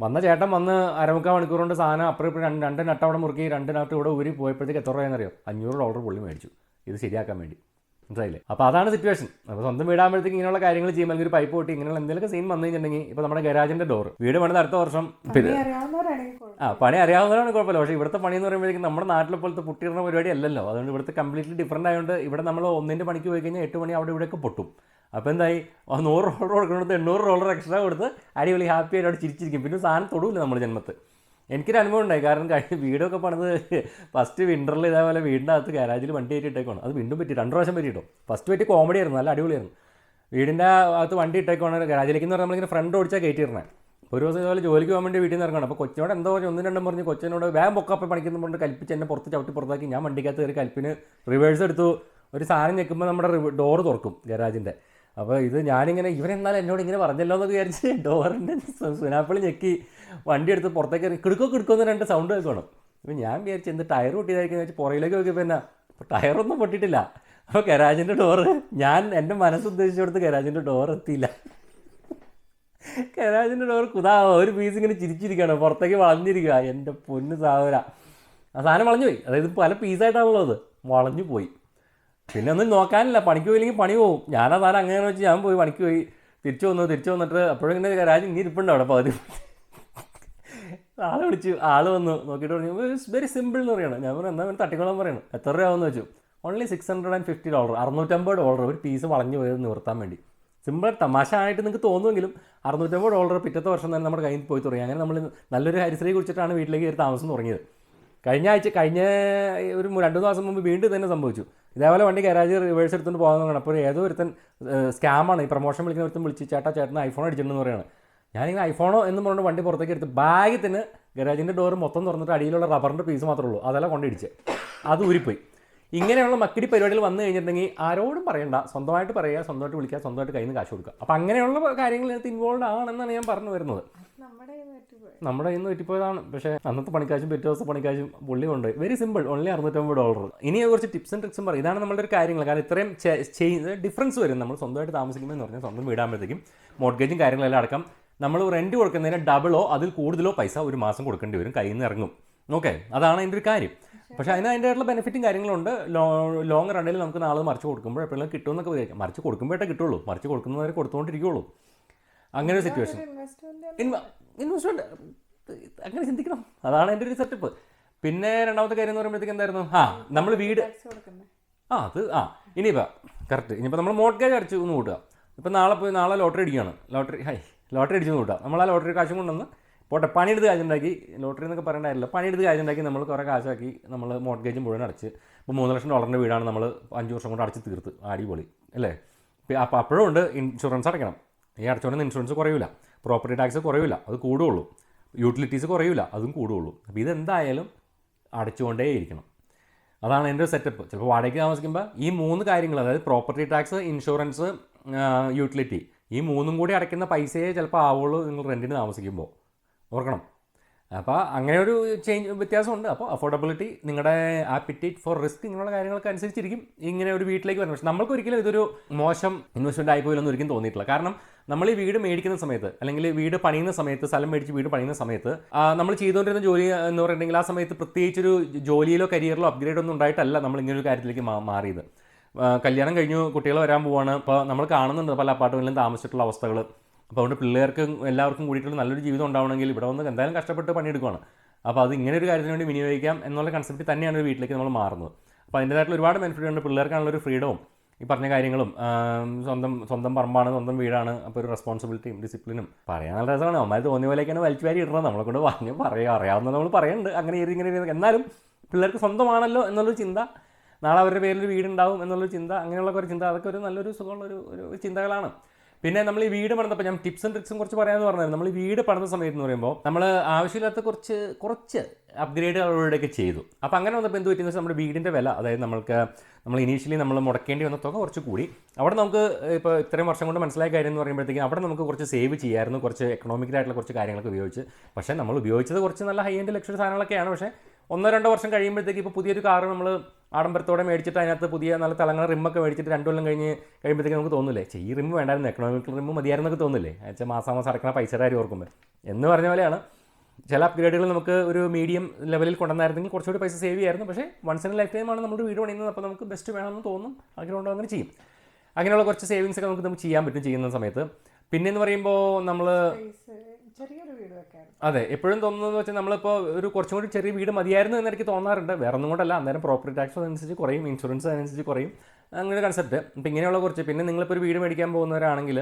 S1: വന്ന ചേട്ടൻ വന്ന് അരമുക്കാൽ മണിക്കൂർ കൊണ്ട് സാധനം അപ്പുറം ഇപ്പോൾ രണ്ട് രണ്ട് നട്ട് അവിടെ മുറുക്കി രണ്ട് നട്ട് ഇവിടെ ഊരി പോയപ്പോഴത്തേക്ക് എത്ര രൂപയെന്നറിയോ അഞ്ഞൂറ് ഡോളർ പുള്ളി മേടിച്ചു. ഇത് ശരിയാക്കാൻ വേണ്ടി. മനസ്സിലായില്ലേ? അപ്പോൾ അതാണ് സിറ്റുവേഷൻ അപ്പോൾ സ്വന്തം വീടാകുമ്പോഴത്തേക്ക് ഇങ്ങനെയുള്ള കാര്യങ്ങൾ ചെയ്യുമ്പോൾ അല്ലെങ്കിൽ ഒരു പൈപ്പ് പൊട്ടി ഇങ്ങനെയുള്ള എന്തെങ്കിലും സീൻ വന്നു കഴിഞ്ഞിട്ടുണ്ടെങ്കിൽ ഇപ്പോൾ നമ്മുടെ ഗരാജിന്റെ ഡോർ വീട് പണിത് അടുത്ത വർഷം. ആ പണി അറിയാവുന്നവരാണ് കുഴപ്പമില്ല. പക്ഷേ ഇവിടുത്തെ പണി എന്ന് പറയുമ്പോഴേക്കും നമ്മുടെ നാട്ടിലെ പോലത്തെ പൊട്ടിയിരുന്ന പരിപാടി അല്ലല്ലോ. അതുകൊണ്ട് ഇവിടുത്തെ കംപ്ലീറ്റ്ലി ഡിഫറെന്റ് ആയതുകൊണ്ട് ഇവിടെ നമ്മൾ ഒന്നിന്റെ പണിക്ക് പോയി കഴിഞ്ഞാൽ എട്ട് മണി അവിടെ ഇവിടെയൊക്കെ പൊട്ടും. അപ്പോൾ എന്തായി? ആ നൂറ് റോളർ കൊടുക്കുന്നിടത്ത് എണ്ണൂറ് റോളർ എക്സ്ട്രാ കൊടുത്ത് അടിപൊളി ഹാപ്പി ആയിട്ട് അവിടെ ചിരിച്ചിരിക്കും. പിന്നെ സാധനം തൊടൂല നമ്മുടെ ജന്മത്ത്. എനിക്കൊരു അനുഭവം ഉണ്ടായി കാരണം കഴിഞ്ഞ വീടൊക്കെ പണിത് ഫസ്റ്റ് വിന്ററിൽ ഇതേപോലെ വീടിന്റെ അകത്ത് ഗാരാജിൽ വണ്ടി കയറ്റി അത് വീണ്ടും പറ്റി രണ്ട് പ്രാവശ്യം പറ്റി കേട്ടോ. ഫസ്റ്റ് പറ്റി കോമഡി ആയിരുന്നു നല്ല അടിപൊളിയായിരുന്നു. വീടിന്റെ അകത്ത് വണ്ടി ഇട്ടേക്കാണ് ഗാരാജിലേക്ക് എന്ന് പറഞ്ഞാൽ നമ്മളിങ്ങനെ ഫ്രണ്ട് ഓടിച്ചാൽ കയറ്റിയിരുന്നത് ഒരു ദിവസം ഇതുപോലെ ജോലിക്ക് പോകാൻ വേണ്ടി വീട്ടിൽ നിന്ന് ഇറങ്ങണം അപ്പോൾ കൊച്ചിനോട് എന്തോ ഒന്നും രണ്ടും പറഞ്ഞ്. കൊച്ചിനോട് വേഗം പൊക്കപ്പം പണിക്കുന്ന കൊണ്ട് കൽപ്പിച്ച് എന്നെ പുറത്ത് ചവിട്ടി പുറത്താക്കി. ഞാൻ വണ്ടിക്കകത്ത് കയറി കൽപ്പിന് റിവേഴ്സ് എടുത്തു. ഒരു സാധനം ഞെക്കുമ്പോൾ നമ്മുടെ ഡോറ് തുറക്കും ഗരാജിന്റെ അപ്പോൾ ഇത് ഞാനിങ്ങനെ ഇവരെന്നാലും എന്നോട് ഇങ്ങനെ പറഞ്ഞല്ലോ എന്നൊക്കെ വിചാരിച്ച് ഡോറിന്റെ സുനാപ്പിളി ഞെക്കി വണ്ടി എടുത്ത് പുറത്തേക്ക് ഇറങ്ങി കിടുക്കോ കിടുക്കോ എന്ന് രണ്ട് സൗണ്ട് കേൾക്കണം. അപ്പോൾ ഞാൻ വിചാരിച്ചു എന്ത് ടയർ പൊട്ടിയതായിരിക്കും വെച്ചാൽ പുറയിലേക്ക് നോക്കിയപ്പോൾ എന്നാ അപ്പോൾ ടയറൊന്നും പൊട്ടിയിട്ടില്ല. അപ്പോൾ ഗരാജിന്റെ ഡോറ് ഞാൻ എന്റെ മനസ്സുദ്ദേശിച്ചെടുത്ത് ഗരാജിന്റെ ഡോർ എത്തിയില്ല. ഗരാജിന്റെ ഡോർ കുതാ ഒരു പീസ് ഇങ്ങനെ ചിരിച്ചിരിക്കുകയാണ് പുറത്തേക്ക് വളഞ്ഞിരിക്കുക എന്റെ പൊന്ന് സാവര. ആ സാധനം വളഞ്ഞു പോയി അതായത് പല പീസായിട്ടാണുള്ളത് വളഞ്ഞു പോയി പിന്നെ ഒന്നും നോക്കാനില്ല. പണിക്ക് പോയില്ലെങ്കിൽ പണി പോകും ഞാനാ താരം അങ്ങനെ വെച്ച് ഞാൻ പോയി പണിക്ക് പോയി. തിരിച്ചു വന്നു തിരിച്ചു വന്നിട്ട് അപ്പോഴും ഇങ്ങനെ ഗരാജ് ഇങ്ങനെ ഇരിപ്പുണ്ടോ അവിടെ പകുതി. ആളെ വിളിച്ചു. ആൾ വന്നു. നോക്കിയിട്ട് പറഞ്ഞു ഇറ്റ്സ് വെരി സിമ്പിൾ എന്ന് പറയണം. ഞാൻ പറഞ്ഞു എന്താ തട്ടിക്കോളം പറയണം? എത്ര രൂപയാവെന്ന് വെച്ചു. Only six hundred and fifty dollar അറുന്നൂറ്റമ്പത് ഡോളർ ഒരു പീസ് വളഞ്ഞു പോയത് നിർത്താൻ വേണ്ടി. സിമ്പിൾ തമാശ ആയിട്ട് നിങ്ങൾക്ക് തോന്നുമെങ്കിലും അറുന്നൂറ്റമ്പത് ഡോളർ പിറ്റത്തെ വർഷം തന്നെ നമ്മുടെ കയ്യിൽ പോയി തുടങ്ങി. അങ്ങനെ നമ്മൾ നല്ലൊരു ഹരിശ്രീ കുറിച്ചിട്ടാണ് വീട്ടിലേക്ക് കയറി താമസം തുടങ്ങിയത്. കഴിഞ്ഞ ആഴ്ച കഴിഞ്ഞ ഒരു രണ്ട് മൂന്ന് മാസം മുമ്പ് വീണ്ടും തന്നെ സംഭവിച്ചു. ഇതേപോലെ വണ്ടി ഗരാജ് റിവേഴ്സ് എടുത്തുകൊണ്ട് പോകാൻ നോക്കണം അപ്പോൾ ഏതോ ഒരുത്തൻ സ്കാമാണ് ഈ പ്രൊമോഷൻ വിളിക്കുന്ന ഒരുത്തൻ വിളിച്ച് ചേട്ടാ ചേട്ടൻ ഐഫോൺ അടിച്ചിട്ടുണ്ടെന്ന് പറയുന്നത് ഞാനിങ്ങനെ ഐഫോണോ എന്ന് പറഞ്ഞുകൊണ്ട് വണ്ടി പുറത്തേക്ക് എടുത്ത് ബാഗിൽ തന്നെ ഗരാജിന്റെ ഡോർ മൊത്തം തുറന്നിട്ട് അടിയിലുള്ള റബ്ബറിന്റെ പീസ് മാത്രമേ ഉള്ളൂ. അതെല്ലാം കൊണ്ടിടിച്ച് അത് ഊരിപ്പോയി. ഇങ്ങനെയുള്ള മക്കിടി പരിപാടികൾ വന്നു കഴിഞ്ഞിട്ടുണ്ടെങ്കിൽ ആരോടും പറയണ്ട. സ്വന്തമായിട്ട് പറയുക സ്വന്തമായിട്ട് വിളിക്കുക സ്വന്തമായിട്ട് കയ്യിൽ നിന്ന് കാശ് കൊടുക്കുക. അപ്പം അങ്ങനെയുള്ള കാര്യങ്ങളിൽ ഇതിനകത്ത് ഇൻവോൾവ് ആണെന്നാണ് ഞാൻ പറഞ്ഞു വരുന്നത്.
S2: നമ്മുടെ.
S1: നമ്മുടെ ഇന്ന് പറ്റിപ്പോയതാണ് പക്ഷേ അന്നത്തെ പണിക്കാശും പിറ്റേ ദിവസത്തെ പണിക്കാശും പുള്ളി കൊണ്ട് വെരി സിമ്പിൾ ഓൺലി അറുന്നൂറ്റമ്പത് ഡോളർ ഇനി കുറച്ച് ടിപ്സ് ആൻഡ് ട്രിക്സും പറയും. ഇതാണ് നമ്മുടെ ഒരു കാര്യങ്ങൾ. കാരണം ഇത്രയും ഡിഫറൻസ് വരും. നമ്മൾ സ്വന്തമായിട്ട് താമസിക്കുമ്പോൾ എന്ന് പറഞ്ഞാൽ സ്വന്തം വീടാകുമ്പോഴത്തേക്കും മോർഗേജും കാര്യങ്ങളെല്ലാം അടക്കം നമ്മൾ റെന്റ് കൊടുക്കുന്നതിന് ഡബിളോ അതിൽ കൂടുതലോ പൈസ ഒരു മാസം കൊടുക്കേണ്ടി വരും. കയ്യിൽ നിന്ന് ഇറങ്ങും. ഓക്കെ അതാണ് അതിന്റെ ഒരു കാര്യം. പക്ഷേ അതിന് അതിന്റെതായിട്ടുള്ള ബെനിഫിറ്റും കാര്യങ്ങളുണ്ട്. ലോങ് റണ്ണിൽ നമുക്ക് നാളെ മറിച്ച് കൊടുക്കുമ്പോൾ എപ്പോഴും കിട്ടുമെന്നൊക്കെ വിചാരിക്കാം. മറിച്ച് കൊടുക്കുമ്പോഴേ കിട്ടുള്ളൂ. മറിച്ച് കൊടുക്കുന്നവരെ കൊടുത്തുകൊണ്ടിരിക്കുള്ളൂ. അങ്ങനെ ഒരു സിറ്റുവേഷൻ ഇൻവെസ്റ്റ്മെന്റ് അങ്ങനെ ചിന്തിക്കണം. അതാണ് എന്റെ ഒരു സെറ്റപ്പ് പിന്നെ രണ്ടാമത്തെ കാര്യം എന്ന് പറയുമ്പോഴത്തേക്ക് എന്തായിരുന്നു? ആ നമ്മൾ വീട് ആ അത് ആ ഇനിയിപ്പോൾ കറക്റ്റ് ഇനിയിപ്പോൾ നമ്മൾ മോർഗേജ് അടിച്ചു ഒന്ന് കൂട്ടുക. ഇപ്പം നാളെ പോയി നാളെ ലോട്ടറി അടിക്കുകയാണ്. ലോട്ടറി ഹൈ ലോട്ടറി അടിച്ചു കൂട്ടുക. നമ്മൾ ആ ലോട്ടറി കാശും കൊണ്ടുവന്ന് പോട്ടെ പണിയെടുത്ത് കാശുണ്ടാക്കി. ലോട്ടറി എന്നൊക്കെ പറയണ്ടായില്ല പണിയെടുത്ത് കാശുണ്ടാക്കി നമ്മൾ കുറേ കാശാക്കി നമ്മൾ മോർഗേജ് മുഴുവൻ അടച്ച്. ഇപ്പോൾ മൂന്ന് ലക്ഷം ഡോളറിന്റെ വീടാണ് നമ്മൾ അഞ്ച് വർഷം കൊണ്ട് അടച്ച് തീർത്ത്. അടിപൊളി. അല്ലേ? അപ്പോൾ അപ്പോഴും ഉണ്ട്. ഇൻഷുറൻസ് അടയ്ക്കണം. ഈ അടച്ചുകൊണ്ട് ഇൻഷുറൻസ് കുറയില്ല പ്രോപ്പർട്ടി ടാക്സ് കുറയില്ല അത് കൂടുകയുള്ളൂ യൂട്ടിലിറ്റീസ് കുറയില്ല അതും കൂടുകയുള്ളൂ അപ്പോൾ ഇതെന്തായാലും അടച്ചുകൊണ്ടേ ഇരിക്കണം. അതാണ് എന്റെ സെറ്റപ്പ് ചിലപ്പോൾ വാടകയ്ക്ക് താമസിക്കുമ്പോൾ ഈ മൂന്ന് കാര്യങ്ങൾ അതായത് പ്രോപ്പർട്ടി ടാക്സ് ഇൻഷുറൻസ് യൂട്ടിലിറ്റി ഈ മൂന്നും കൂടി അടയ്ക്കുന്ന പൈസയെ ചിലപ്പോൾ ആവുള്ളൂ നിങ്ങൾ റെന്റിന് താമസിക്കുമ്പോൾ ഓർക്കണം. അപ്പോൾ അങ്ങനെ ഒരു ചേഞ്ച് വ്യത്യാസമുണ്ട്. അപ്പോൾ അഫോർഡബിലിറ്റി നിങ്ങളുടെ ആപ്പിറ്റേറ്റ് ഫോർ റിസ്ക് ഇങ്ങനെയുള്ള കാര്യങ്ങൾക്ക് അനുസരിച്ചിരിക്കും ഇങ്ങനെ ഒരു വീട്ടിലേക്ക് വരുന്നത്. പക്ഷേ നമ്മൾക്ക് ഒരിക്കലും ഇതൊരു മോശം ഇൻവെസ്റ്റ്മെന്റ് ആയിപ്പോയില്ലെന്ന് ഒരിക്കലും തോന്നിയിട്ടില്ല. കാരണം നമ്മൾ ഈ വീട് മേടിക്കുന്ന സമയത്ത് അല്ലെങ്കിൽ വീട് പണിയുന്ന സമയത്ത് സ്ഥലം മേടിച്ച് വീട് പണിയുന്ന സമയത്ത് നമ്മൾ ചെയ്തുകൊണ്ടിരുന്ന ജോലി എന്ന് പറഞ്ഞിട്ടുണ്ടെങ്കിൽ ആ സമയത്ത് പ്രത്യേകിച്ചൊരു ജോലിയിലോ കരിയറിലോ അപ്ഗ്രേഡ് ഒന്നും ഉണ്ടായിട്ടല്ല നമ്മൾ ഇങ്ങനെ ഒരു കാര്യത്തിലേക്ക് മാറിയത്. കല്യാണം കഴിഞ്ഞു കുട്ടികൾ വരാൻ പോവാണ്. അപ്പോൾ നമ്മൾ കാണുന്നുണ്ട് പല അപ്പാർട്ട്മെന്റിലും താമസിച്ചിട്ടുള്ള അവസ്ഥകൾ അപ്പോൾ അതുകൊണ്ട് പിള്ളേർക്ക് എല്ലാവർക്കും കൂടിയിട്ടുള്ള നല്ലൊരു ജീവിതം ഉണ്ടാവണമെങ്കിൽ ഇവിടെ വന്ന് എന്തായാലും കഷ്ടപ്പെട്ട് പണിയെടുക്കുകയാണ് അപ്പോൾ അത് ഇങ്ങനെ ഒരു കാര്യത്തിന് വേണ്ടി വിനിയോഗിക്കാം എന്നുള്ള കൺസെപ്റ്റ് തന്നെയാണ് ഒരു വീട്ടിലേക്ക് നമ്മൾ മാറുന്നത്. അപ്പോൾ അതിന്റേതായിട്ടുള്ള ഒരുപാട് ബെനിഫിറ്റ് ഉണ്ട്. പിള്ളേർക്കാണുള്ള ഒരു ഫ്രീഡവും ഈ പറഞ്ഞ കാര്യങ്ങളും. സ്വന്തം സ്വന്തം പറമ്പാണ് സ്വന്തം വീടാണ്. അപ്പോൾ ഒരു റെസ്പോൺസിബിലിറ്റിയും ഡിസിപ്ലിനും പറയാൻ നല്ല രസമാണ്. അമ്മ തോന്നിയ പോലെയൊക്കെയാണ് വലിച്ചു വാരി ഇടുന്നത്. നമ്മളെ കൊണ്ട് പറഞ്ഞു പറയുക അറിയാവുന്ന നമ്മൾ പറയുന്നുണ്ട് അങ്ങനെ ഇങ്ങനെ. എന്നാലും പിള്ളേർക്ക് സ്വന്തമാണല്ലോ എന്നുള്ളൊരു ചിന്ത. നാളെ അവരുടെ പേരിൽ വീടുണ്ടാവും എന്നുള്ളൊരു ചിന്ത. അങ്ങനെയുള്ള കുറേ ചിന്ത. അതൊക്കെ ഒരു നല്ലൊരു സുഖമുള്ള ഒരു ചിന്തകളാണ്. പിന്നെ നമ്മൾ ഈ വീട് പണിതപ്പോൾ ഞാൻ ടിപ്സ് ആൻഡ് ട്രിക്സും കുറച്ച് പറയാമെന്ന് പറഞ്ഞായിരുന്നു. നമ്മൾ ഈ വീട് പണിത സമയത്ത് എന്ന് പറയുമ്പോൾ നമ്മൾ ആവശ്യമില്ലാത്ത കുറച്ച് കുറച്ച് അപ്ഗ്രേഡ് അവരുടെയൊക്കെ ചെയ്തു. അപ്പോൾ അങ്ങനെ വന്നപ്പോൾ എന്ത് പറ്റിയെന്ന് വെച്ചാൽ നമ്മുടെ വീടിന്റെ വില അതായത് നമ്മൾക്ക് നമ്മൾ ഇനീഷ്യലി നമ്മൾ മുടക്കേണ്ടി വന്ന തുക കുറച്ച് കൂടി. അവിടെ നമുക്ക് ഇപ്പോൾ ഇത്രയും വർഷം കൊണ്ട് മനസ്സിലായ കാര്യം എന്ന് പറയുമ്പോഴത്തേക്കും അവിടെ നമുക്ക് കുറച്ച് സേവ് ചെയ്യായിരുന്നു കുറച്ച് എക്കണോമിക്കലായിട്ടുള്ള കുറച്ച് കാര്യങ്ങളൊക്കെ ഉപയോഗിച്ച്. പക്ഷേ നമ്മൾ ഉപയോഗിച്ചത് കുറച്ച് നല്ല ഹൈ എൻഡ് ലക്ഷറി സാധനങ്ങളൊക്കെയാണ്. പക്ഷേ ഒന്നോ രണ്ടോ വർഷം കഴിയുമ്പോഴത്തേക്ക് ഇപ്പോൾ പുതിയൊരു കാറ് നമ്മൾ ആഡംബരത്തോടെ മേടിച്ചിട്ട് അതിനകത്ത് പുതിയ നല്ല തലങ്ങൾ റിമ്മൊക്കെ മേടിച്ചിട്ട് രണ്ട് കൊല്ലം കഴിഞ്ഞ് കഴിയുമ്പോഴത്തേക്ക് നമുക്ക് തോന്നില്ലേ "ഛെ, ഈ റിമ്മ് വേണ്ടായിരുന്നു. എക്കണോമിക്കൽ റിമ്മ് മതിയായിരുന്നൊക്കെ തോന്നില്ലേ വെച്ചാൽ മാസം മാസം അടക്കണ പൈസയുടെ കാര്യം ഓർക്കുമ്പോൾ എന്ന് പറഞ്ഞ പോലെയാണ്. ചില അപ്ഗ്രേഡുകൾ നമുക്ക് ഒരു മീഡിയം ലെവലിൽ കൊണ്ടുവന്നായിരുന്നെങ്കിൽ കുറച്ചുകൂടി പൈസ സേവ് ചെയ്യായിരുന്നു. പക്ഷേ വൺസ് ഇൻ ലൈഫ് ടൈമാണ് നമ്മുടെ വീട് പണിയുന്നത്. അപ്പോൾ നമുക്ക് ബെസ്റ്റ് വേണമെന്ന് തോന്നും. ആഗ്രഹമുണ്ടോ അങ്ങനെ ചെയ്യും. അങ്ങനെയുള്ള കുറച്ച് സേവിങ്സ് ഒക്കെ നമുക്ക് നമുക്ക് ചെയ്യാൻ പറ്റും ചെയ്യുന്ന സമയത്ത്. പിന്നെ എന്ന് പറയുമ്പോൾ നമ്മൾ
S2: ചെറിയൊരു വീട്
S1: അതെ എപ്പോഴും തോന്നുന്നത് വെച്ചാൽ നമ്മളിപ്പോൾ ഒരു കുറച്ചും കൂടി ചെറിയ വീട് മതിയായിരുന്നു എന്ന് എനിക്ക് തോന്നാറുണ്ട്. വേറെ ഒന്നും കൊണ്ടല്ല അന്നേരം പ്രോപ്പർട്ടി ടാക്സ് അതനുസരിച്ച് കുറയും ഇൻഷുറൻസ് അതനുസരിച്ച് കുറയും. അങ്ങനെ ഒരു കൺസെപ്റ്റ് അപ്പം ഇങ്ങനെയുള്ള കുറച്ച് പിന്നെ നിങ്ങളിപ്പോൾ ഒരു വീട് മേടിക്കാൻ പോകുന്നവരാണെങ്കിൽ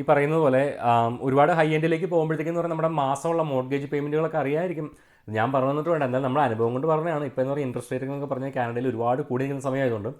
S1: ഈ പറയുന്നത് പോലെ ഒരുപാട് ഹൈ എൻഡിലേക്ക് പോകുമ്പോഴത്തേക്കെന്ന് പറഞ്ഞാൽ നമ്മുടെ മാസമുള്ള മോർഗേജ് പേയ്മെന്റുകളൊക്കെ അറിയായിരിക്കും. ഞാൻ പറഞ്ഞിട്ട് വേണ്ട എന്തായാലും നമ്മുടെ അനുഭവം കൊണ്ട് പറഞ്ഞതാണ്. ഇപ്പോൾ എന്ന് പറയുന്നത് ഇൻട്രസ്റ്റ് റേറ്റ് എന്നൊക്കെ പറഞ്ഞാൽ കാനഡയിൽ ഒരുപാട് കൂടി നിൽക്കുന്ന സമയമായതുകൊണ്ട്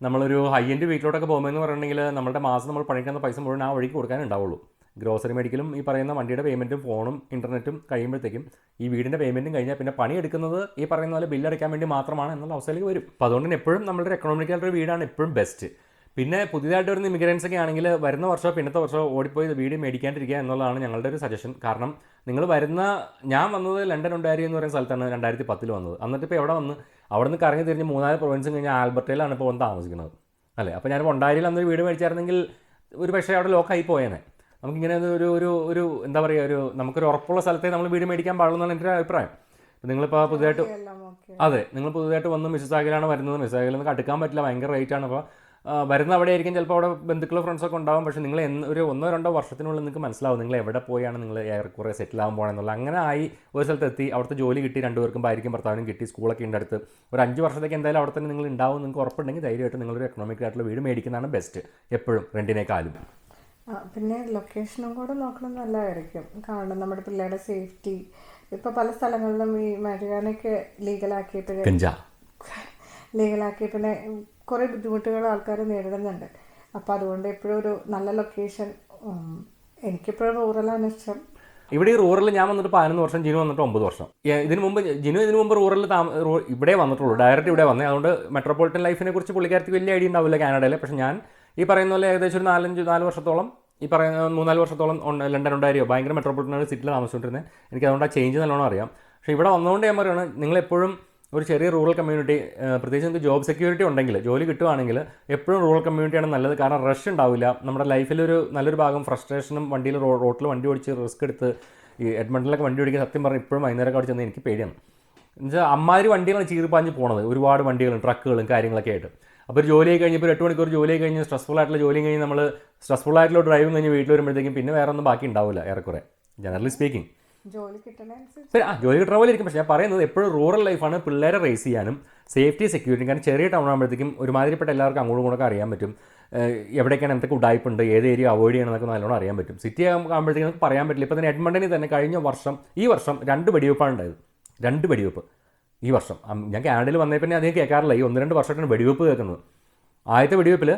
S1: നമ്മളൊരു ഹൈ എൻഡ് വീട്ടിലോട്ടൊക്കെ പോകുമ്പോൾ എന്ന് പറഞ്ഞിട്ടുണ്ടെങ്കിൽ നമ്മുടെ മാസം നമ്മൾ പണിക്കുന്ന പൈസ മുഴുവൻ ആ വഴിക്ക് കൊടുക്കാനേ ഉണ്ടാവുള്ളൂ. ഗ്രോസറി മേടിക്കലും ഈ പറയുന്ന വണ്ടിയുടെ പേയ്മെന്റും ഫോണും ഇന്റർനെറ്റും കഴിയുമ്പോഴത്തേക്കും ഈ വീടിന്റെ പേയ്മെന്റും കഴിഞ്ഞാൽ പിന്നെ പണി എടുക്കുന്നത് ഈ പറയുന്ന പോലെ ബില്ലടയ്ക്കാൻ വേണ്ടി മാത്രമാണ് എന്നുള്ള അവസ്ഥയിലേക്ക് വരും. അപ്പോൾ അതുകൊണ്ട് തന്നെ എപ്പോഴും നമ്മുടെ എക്കണോമിക്കൽ ഒരു വീടാണ് എപ്പോഴും ബെസ്റ്റ് പിന്നെ പുതിയതായിട്ട് വരുന്ന ഇമിഗ്രൻസ് ഒക്കെ ആണെങ്കിൽ വരുന്ന വർഷമോ പിന്നത്തെ വർഷമോ ഓടിപ്പോയി വീട് മേടിക്കാണ്ടിരിക്കുക എന്നുള്ളതാണ് ഞങ്ങളുടെ ഒരു സജഷൻ കാരണം നിങ്ങൾ വരുന്ന ഞാൻ വന്നത് ലണ്ടൻ ഉണ്ടായി എന്ന് പറയുന്ന സ്ഥലത്താണ് രണ്ടായിരത്തി പത്തിൽ വന്നത്. എന്നിട്ട് ഇപ്പോൾ എവിടെ വന്ന്? അവിടെ നിന്ന് കറങ്ങി തിരിഞ്ഞ് മൂന്നാൽ പ്രൊവിൻസും കഴിഞ്ഞാൽ ആൽബർട്ടയിലാണ് ഇപ്പോൾ വന്ന് താമസിക്കുന്നത്. അല്ലേ? അപ്പോൾ ഞാൻ ഒണ്ടാരിയിൽ അന്നൊരു വീട് മേടിച്ചായിരുന്നെങ്കിൽ ഒരു പക്ഷേ അവിടെ ലോക്കായി പോയേനെ. നമുക്കിങ്ങനെ ഒരു ഒരു ഒരു എന്താ പറയുക ഒരു നമുക്കൊരു ഉറപ്പുള്ള സ്ഥലത്തെ നമ്മൾ വീട് മേടിക്കാൻ പാടുള്ളൂ എന്നാണ് എന്റെ അഭിപ്രായം. നിങ്ങളിപ്പോൾ പുതിയതായിട്ട് അതെ നിങ്ങൾ പുതുതായിട്ട് വന്ന് മിസ്സാഗിലാണ് വരുന്നത്. മിസ്സാഗിൽ നിന്ന് അടുക്കാൻ പറ്റില്ല ഭയങ്കര റേറ്റ് ആണ്. അപ്പോൾ വരുന്ന അവിടെ ആയിരിക്കും ചിലപ്പോൾ അവിടെ ബന്ധുക്കളോ ഫ്രണ്ട്സൊക്കെ ഉണ്ടാവും. പക്ഷേ നിങ്ങൾ ഒരു ഒന്നോ രണ്ടോ വർഷത്തിനുള്ളിൽ നിങ്ങൾക്ക് മനസ്സിലാവും നിങ്ങൾ എവിടെ പോയാണ് നിങ്ങൾ ഏറെക്കുറെ സെറ്റിൽ ആകാൻ പോകണമെന്നുള്ള അങ്ങനെ ആയി ഒരു സ്ഥലത്ത് എത്തി അവിടുത്തെ ജോലി കിട്ടി രണ്ടുപേർക്കും ഭാര്യയ്ക്കും ഭർത്താവിനും കിട്ടി സ്കൂളൊക്കെ ഉണ്ട് അടുത്ത്. ഒരു അഞ്ച് വർഷത്തേക്ക് എന്തായാലും അവിടെ തന്നെ നിങ്ങൾ ഉണ്ടാവും നിങ്ങൾക്ക് ഉറപ്പുണ്ടെങ്കിൽ ധൈര്യമായിട്ട് നിങ്ങളൊരു എക്കണോമിക് ആയിട്ടുള്ള വീട് മേടിക്കുന്നതാണ് ബെസ്റ്റ് എപ്പോഴും
S2: റെന്റിനേക്കാളും പിന്നെ ലൊക്കേഷനും കൂടെ നോക്കണം നല്ലതായിരിക്കും. കാരണം നമ്മുടെ പിള്ളേരുടെ സേഫ്റ്റി ഇപ്പൊ പല സ്ഥലങ്ങളിലും ഈ മരുകാനൊക്കെ
S1: ലീഗലാക്കിയിട്ട്
S2: ലീഗലാക്കി പിന്നെ കുറേ ബുദ്ധിമുട്ടുകൾ ആൾക്കാർ നേരിടുന്നുണ്ട്. അപ്പോൾ അതുകൊണ്ട് എപ്പോഴും ഒരു നല്ല ലൊക്കേഷൻ എനിക്കിപ്പോഴും റൂറലാണ് ഇഷ്ടം.
S1: ഇവിടെ ഈ റൂറൽ ഞാൻ വന്നിട്ട് പതിനൊന്ന് വർഷം ജിനു വന്നിട്ട് ഒമ്പത് വർഷം. ഇതിനു ഇതിന് മുമ്പ് ജിനു ഇതിനു മുമ്പ് റൂറൽ താമ ഇവിടെ വന്നിട്ടുള്ളൂ. ഡയറക്റ്റ് ഇവിടെ വന്നേ. അതുകൊണ്ട് മെട്രോപൊളിറ്റൻ ലൈഫിനെ കുറിച്ച് പുള്ളിക്കാരത്തി വലിയ ഐഡിയ ഉണ്ടാവില്ല കാനഡയിൽ പക്ഷെ ഞാൻ ഈ പറയുന്ന പോലെ ഏകദേശം ഒരു നാലഞ്ച് നാല് വർഷത്തോളം ഈ പറയുന്ന മൂന്നാൽ വർഷത്തോളം ലണ്ടൻ ഉണ്ടായിരിക്കും ഭയങ്കര മെട്രോപൊളിറ്റൻ സിറ്റിയിൽ താമസിച്ചുകൊണ്ടിരുന്നത് എനിക്ക് അതുകൊണ്ട് ആ ചേഞ്ച് നല്ലോണം അറിയാം. പക്ഷേ ഇവിടെ വന്നുകൊണ്ട് ഞാൻ പറയുകയാണ് നിങ്ങളെപ്പോഴും ഒരു ചെറിയ റൂറൽ കമ്മ്യൂണിറ്റി പ്രത്യേകിച്ച് നിങ്ങൾക്ക് ജോബ് സെക്യൂരിറ്റി ഉണ്ടെങ്കിൽ ജോലി കിട്ടുവാണെങ്കിൽ എപ്പോഴും റൂറൽ കമ്മ്യൂണിറ്റിയാണ് നല്ലത്. കാരണം റഷ് ഉണ്ടാവില്ല. നമ്മുടെ ലൈഫിലൊരു നല്ലൊരു ഭാഗം ഫ്രസ്ട്രേഷനും വണ്ടിയിൽ റോട്ടിൽ വണ്ടി ഓടിച്ച് റിസ്ക് എടുത്ത് ഈ എഡ്മണ്ടിലൊക്കെ വണ്ടി ഓടിക്കാൻ സത്യം പറഞ്ഞാൽ ഇപ്പോഴും വൈകുന്നേരം അവിടെ ചെന്ന് എനിക്ക് പേടിയാണ്. എന്നുവെച്ചാൽ അമ്മാതിരി വണ്ടികളാണ് ചീറിപ്പാഞ്ഞ് പോണത്. ഒരുപാട് വണ്ടികളും ട്രക്കുകളും കാര്യങ്ങളൊക്കെ ആയിട്ട്. അപ്പോൾ ഒരു ജോലി കഴിഞ്ഞ് ഇപ്പോൾ ഒരു എട്ട് മണിക്കൂർ ജോലി കഴിഞ്ഞ് സ്ട്രെസ്ഫുൾ ആയിട്ടുള്ള ജോലി കഴിഞ്ഞ് നമ്മൾ സ്ട്രെസ്ഫുൾ ആയിട്ടുള്ള ഡ്രൈവ് കഴിഞ്ഞ് വീട്ടിൽ വരുമ്പോഴത്തേക്കും പിന്നെ വേറെ ഒന്നും ബാക്കി ഉണ്ടാവില്ല ഏറെക്കുറെ. ജനറലി സ്പീക്കിംഗ്
S2: ജോലി
S1: ആ ജോലി കിട്ടുന്ന പോലെ ഇരിക്കും. പക്ഷേ ഞാൻ പറയുന്നത് എപ്പോഴും റൂറൽ ലൈഫാണ് പിള്ളേരെ റേസ് ചെയ്യാനും സേഫ്റ്റി സെക്യൂരിറ്റി കാരണം ചെറിയ ടൗൺ ആകുമ്പോഴത്തേക്കും ഒരുമാതിരിപ്പെട്ട എല്ലാവർക്കും അങ്ങോട്ടും ഇങ്ങോട്ടൊക്കെ അറിയാൻ പറ്റും. എവിടേക്കാണ് എന്തൊക്കെ ഉടായ്പുണ്ട് ഏത് ഏരിയ അവോയ്ഡ് ചെയ്യണം എന്നൊക്കെ നല്ലോണം അറിയാൻ പറ്റും. സിറ്റി ആകുമ്പോഴത്തേക്കും നമുക്ക് പറയാൻ പറ്റില്ല. ഇപ്പോൾ തന്നെ എഡ്മണ്ടനിൽ തന്നെ കഴിഞ്ഞ വർഷം ഈ വർഷം രണ്ട് വെടിവെപ്പാണ് ഉണ്ടായത്. രണ്ട് വെടിവെപ്പ്. ഈ വർഷം. ഞാൻ കാനഡയിൽ വന്നേ പിന്നെ അധികം കേൾക്കാറില്ല. ഈ ഒന്ന് രണ്ട് വർഷമായിട്ടാണ് വെടിവെപ്പ് കേൾക്കുന്നത്. ആദ്യത്തെ വെടിവെപ്പിൽ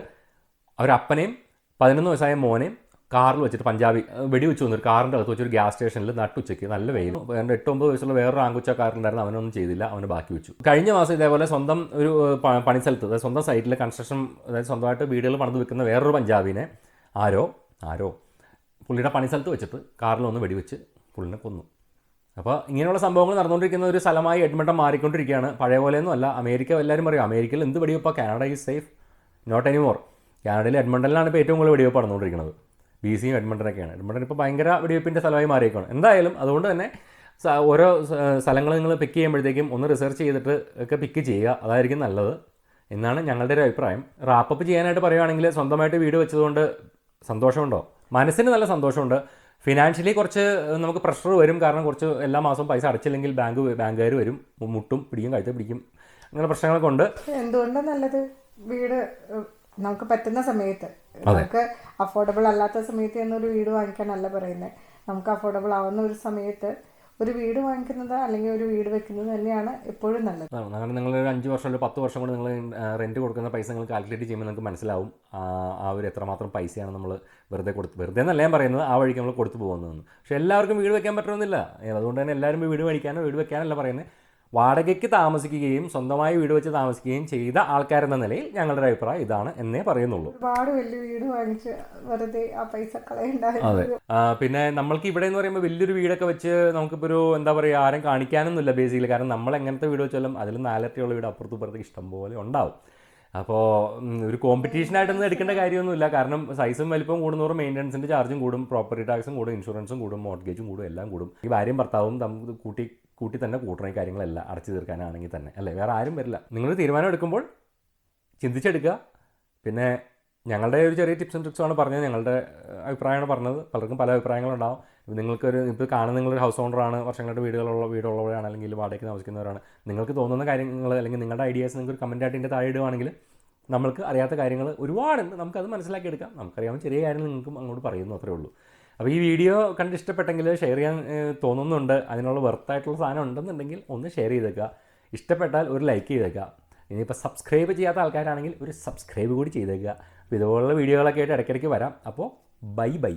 S1: അവരപ്പനെയും പതിനൊന്ന് വയസ്സായ മോനെയും കാറിൽ വെച്ചിട്ട് പഞ്ചാബി വെടി വെടിവെച്ച് വന്നൊരു കാറിന്റെ അകത്ത് വെച്ചൊരു ഗ്യാസ് സ്റ്റേഷനിൽ നട്ടുച്ചയ്ക്ക് നല്ല വെയിൽ. എന്റെ എട്ട് ഒമ്പത് വയസ്സുള്ള വേറൊരു ആങ്കുച്ച കാറിലുണ്ടായിരുന്നു. അവനൊന്നും ചെയ്തില്ല. അവന് ബാക്കി വെച്ചു. കഴിഞ്ഞ മാസം ഇതേപോലെ സ്വന്തം ഒരു പണിസ്ഥലത്ത് അതായത് സ്വന്തം സൈറ്റിൽ കൺസ്ട്രക്ഷൻ അതായത് സ്വന്തമായിട്ട് വീടുകൾ പണിത് വെക്കുന്ന വേറൊരു പഞ്ചാബിനെ ആരോ ആരോ പുള്ളിയുടെ പണിസ്ഥലത്ത് വെച്ചിട്ട് കാറിൽ ഒന്ന് വെടിവെച്ച് പുള്ളിനെ കൊന്നു. അപ്പോൾ ഇങ്ങനെയുള്ള സംഭവങ്ങൾ നടന്നുകൊണ്ടിരിക്കുന്ന ഒരു സ്ഥലമായി എഡ്മണ്ടൻ മാറിക്കൊണ്ടിരിക്കുകയാണ്. പഴയ പോലെയൊന്നും അല്ല. അമേരിക്ക എല്ലാവരും പറയും അമേരിക്കയിൽ എന്ത് വെടിവെപ്പാ? Canada is safe. Not anymore കാനഡയിൽ എഡ്മണ്ടനിലാണ് ഇപ്പോൾ ഏറ്റവും കൂടുതൽ വെടിവെപ്പ് നടന്നുകൊണ്ടിരിക്കുന്നത്. ബി സിയും എഡ്മണ്ടനൊക്കെയാണ്. എഡ്മണ്ടൻ ഇപ്പോൾ ഭയങ്കര വെടിവെപ്പിന്റെ സ്ഥലമായി മാറിയേക്കാണ്. എന്തായാലും അതുകൊണ്ട് തന്നെ ഓരോ സ്ഥലങ്ങൾ നിങ്ങൾ പിക്ക് ചെയ്യുമ്പോഴത്തേക്കും ഒന്ന് റിസർച്ച് ചെയ്തിട്ട് ഒക്കെ പിക്ക് ചെയ്യുക. അതായിരിക്കും നല്ലത് എന്നാണ് ഞങ്ങളുടെ ഒരു അഭിപ്രായം. റാപ്പപ്പ് ചെയ്യാനായിട്ട് പറയുകയാണെങ്കിൽ സ്വന്തമായിട്ട് വീട് വെച്ചതുകൊണ്ട് സന്തോഷമുണ്ടോ? മനസ്സിന് നല്ല സന്തോഷമുണ്ട്. ഫിനാൻഷ്യലി കുറച്ച് നമുക്ക് പ്രഷർ വരും. കാരണം കുറച്ച് എല്ലാ മാസവും പൈസ അടച്ചില്ലെങ്കിൽ ബാങ്ക് ബാങ്കുകാർ വരും. മുട്ടും പിടിക്കും കഴുത്ത് പിടിക്കും. അങ്ങനെ പ്രശ്നങ്ങളൊക്കെ ഉണ്ട്.
S2: എന്തുകൊണ്ടാണ് നല്ലത്? വീട് നമുക്ക് പറ്റുന്ന സമയത്ത്. നമുക്ക് അഫോർഡബിൾ അല്ലാത്ത സമയത്ത് എന്നൊരു വീട് വാങ്ങിക്കാനല്ല പറയുന്നത് നമുക്ക് അഫോർഡബിൾ ആവുന്ന ഒരു സമയത്ത് ഒരു വീട് വാങ്ങിക്കുന്നത് അല്ലെങ്കിൽ ഒരു വീട് വെക്കുന്നത് തന്നെയാണ് എപ്പോഴും നല്ലത്.
S1: അങ്ങനെ നിങ്ങൾ ഒരു അഞ്ച് വർഷം അല്ലെങ്കിൽ പത്ത് വർഷം കൊണ്ട് നിങ്ങൾ റെന്റ് കൊടുക്കുന്ന പൈസ നിങ്ങൾ കാൽക്കുലേറ്റ് ചെയ്യുമ്പോൾ നിങ്ങൾക്ക് മനസ്സിലാവും ആ ഒരു എത്രമാത്രം പൈസയാണ് നമ്മൾ വെറുതെ കൊടുത്ത് വെറുതെ എന്നല്ല ഞാൻ പറയുന്നത് ആ വഴിക്ക് നമ്മൾ കൊടുത്തു പോകുന്നതെന്ന്. പക്ഷേ എല്ലാവർക്കും വീട് വെക്കാൻ പറ്റണമെന്നില്ല. അതുകൊണ്ട് തന്നെ എല്ലാവരും വീട് മേടിക്കാനോ വീട് വെക്കാനല്ല പറയുന്നത്. വാടകയ്ക്ക് താമസിക്കുകയും സ്വന്തമായി വീട് വെച്ച് താമസിക്കുകയും ചെയ്ത ആൾക്കാരെന്ന നിലയിൽ ഞങ്ങളുടെ അഭിപ്രായം ഇതാണ് എന്നേ പറയുന്നുള്ളൂ.
S2: ഒരുപാട് വലിയ വീട് വാങ്ങിച്ച് വെറുതെ ആ പൈസ
S1: അതെ. പിന്നെ നമ്മൾക്ക് ഇവിടെ എന്ന് പറയുമ്പോൾ വലിയൊരു വീടൊക്കെ വെച്ച് നമുക്കിപ്പോൾ ഒരു എന്താ പറയുക ആരും കാണിക്കാനൊന്നുമില്ല ബേസിക്കലി. കാരണം നമ്മൾ എങ്ങനത്തെ വീട് വെച്ചാലും അതിൽ നാലരട്ടിയുള്ള വീട് അപ്പുറത്തും ഇപ്പുറത്തും ഇഷ്ടം പോലെ ഉണ്ടാവും. അപ്പോൾ ഒരു കോമ്പറ്റീഷനായിട്ടൊന്നും എടുക്കേണ്ട കാര്യമൊന്നുമില്ല. കാരണം സൈസും വലിപ്പം കൂടുന്നതോറും മെയിന്റനൻസിന്റെ ചാർജും കൂടും പ്രോപ്പർട്ടി ടാക്സും കൂടും ഇൻഷുറൻസും കൂടും മോർഗേജും കൂടും എല്ലാം കൂടും. ഈ ഭാര്യയും ഭർത്താവും നമുക്ക് കൂട്ടി കൂട്ടി തന്നെ കൂട്ടണം ഈ കാര്യങ്ങളെല്ലാം അടച്ചു തീർക്കാനാണെങ്കിൽ തന്നെ. അല്ലേ? വേറെ ആരും വരില്ല. നിങ്ങൾ തീരുമാനം എടുക്കുമ്പോൾ ചിന്തിച്ചെടുക്കുക. പിന്നെ ഞങ്ങളുടെ ഒരു ചെറിയ ടിപ്സ് ടിപ്സും ട്രിക്സുമാണ് പറഞ്ഞത്. ഞങ്ങളുടെ അഭിപ്രായമാണ് പറഞ്ഞത്. പലർക്കും പല അഭിപ്രായങ്ങളുണ്ടാവും. നിങ്ങൾക്കൊരു ഇപ്പോൾ കാണുന്ന നിങ്ങളൊരു ഹൗസ് ഓണറാണ് വർഷങ്ങളുടെ വീടുകളുള്ള വീടുള്ളവരാണ് അല്ലെങ്കിൽ വാടകയ്ക്ക് താമസിക്കുന്നവരാണ്. നിങ്ങൾക്ക് തോന്നുന്ന കാര്യങ്ങൾ അല്ലെങ്കിൽ നിങ്ങളുടെ ഐഡിയാസ് നിങ്ങൾക്ക് ഒരു കമന്റ് ആയിട്ട് ഇതിന്റെ താഴെ ഇടുവാണെങ്കിൽ നമ്മൾക്ക് അറിയാത്ത കാര്യങ്ങൾ ഒരുപാടുണ്ട്. നമുക്കത് മനസ്സിലാക്കിയെടുക്കാം. നമുക്കറിയാവുന്ന ചെറിയ കാര്യങ്ങൾ നിങ്ങൾക്കും അങ്ങോട്ട് പറയുന്നു അത്രേ ഉള്ളൂ. അപ്പോൾ ഈ വീഡിയോ കണ്ട് ഇഷ്ടപ്പെട്ടെങ്കിൽ ഷെയർ ചെയ്യാൻ തോന്നുന്നുണ്ട്. അതിനുള്ള വെർത്തായിട്ടുള്ള സാധനം ഉണ്ടെന്നുണ്ടെങ്കിൽ ഒന്ന് ഷെയർ ചെയ്തേക്കുക ഇഷ്ടപ്പെട്ടാൽ ഒരു ലൈക്ക് ചെയ്തേക്കുക ഇനിയിപ്പോൾ സബ്സ്ക്രൈബ് ചെയ്യാത്ത ആൾക്കാരാണെങ്കിൽ ഒരു സബ്സ്ക്രൈബ് കൂടി ചെയ്തേക്കുക അപ്പോൾ ഇതുപോലുള്ള വീഡിയോകളൊക്കെ ആയിട്ട് ഇടയ്ക്കിടയ്ക്ക് വരാം. അപ്പോൾ ബൈ ബൈ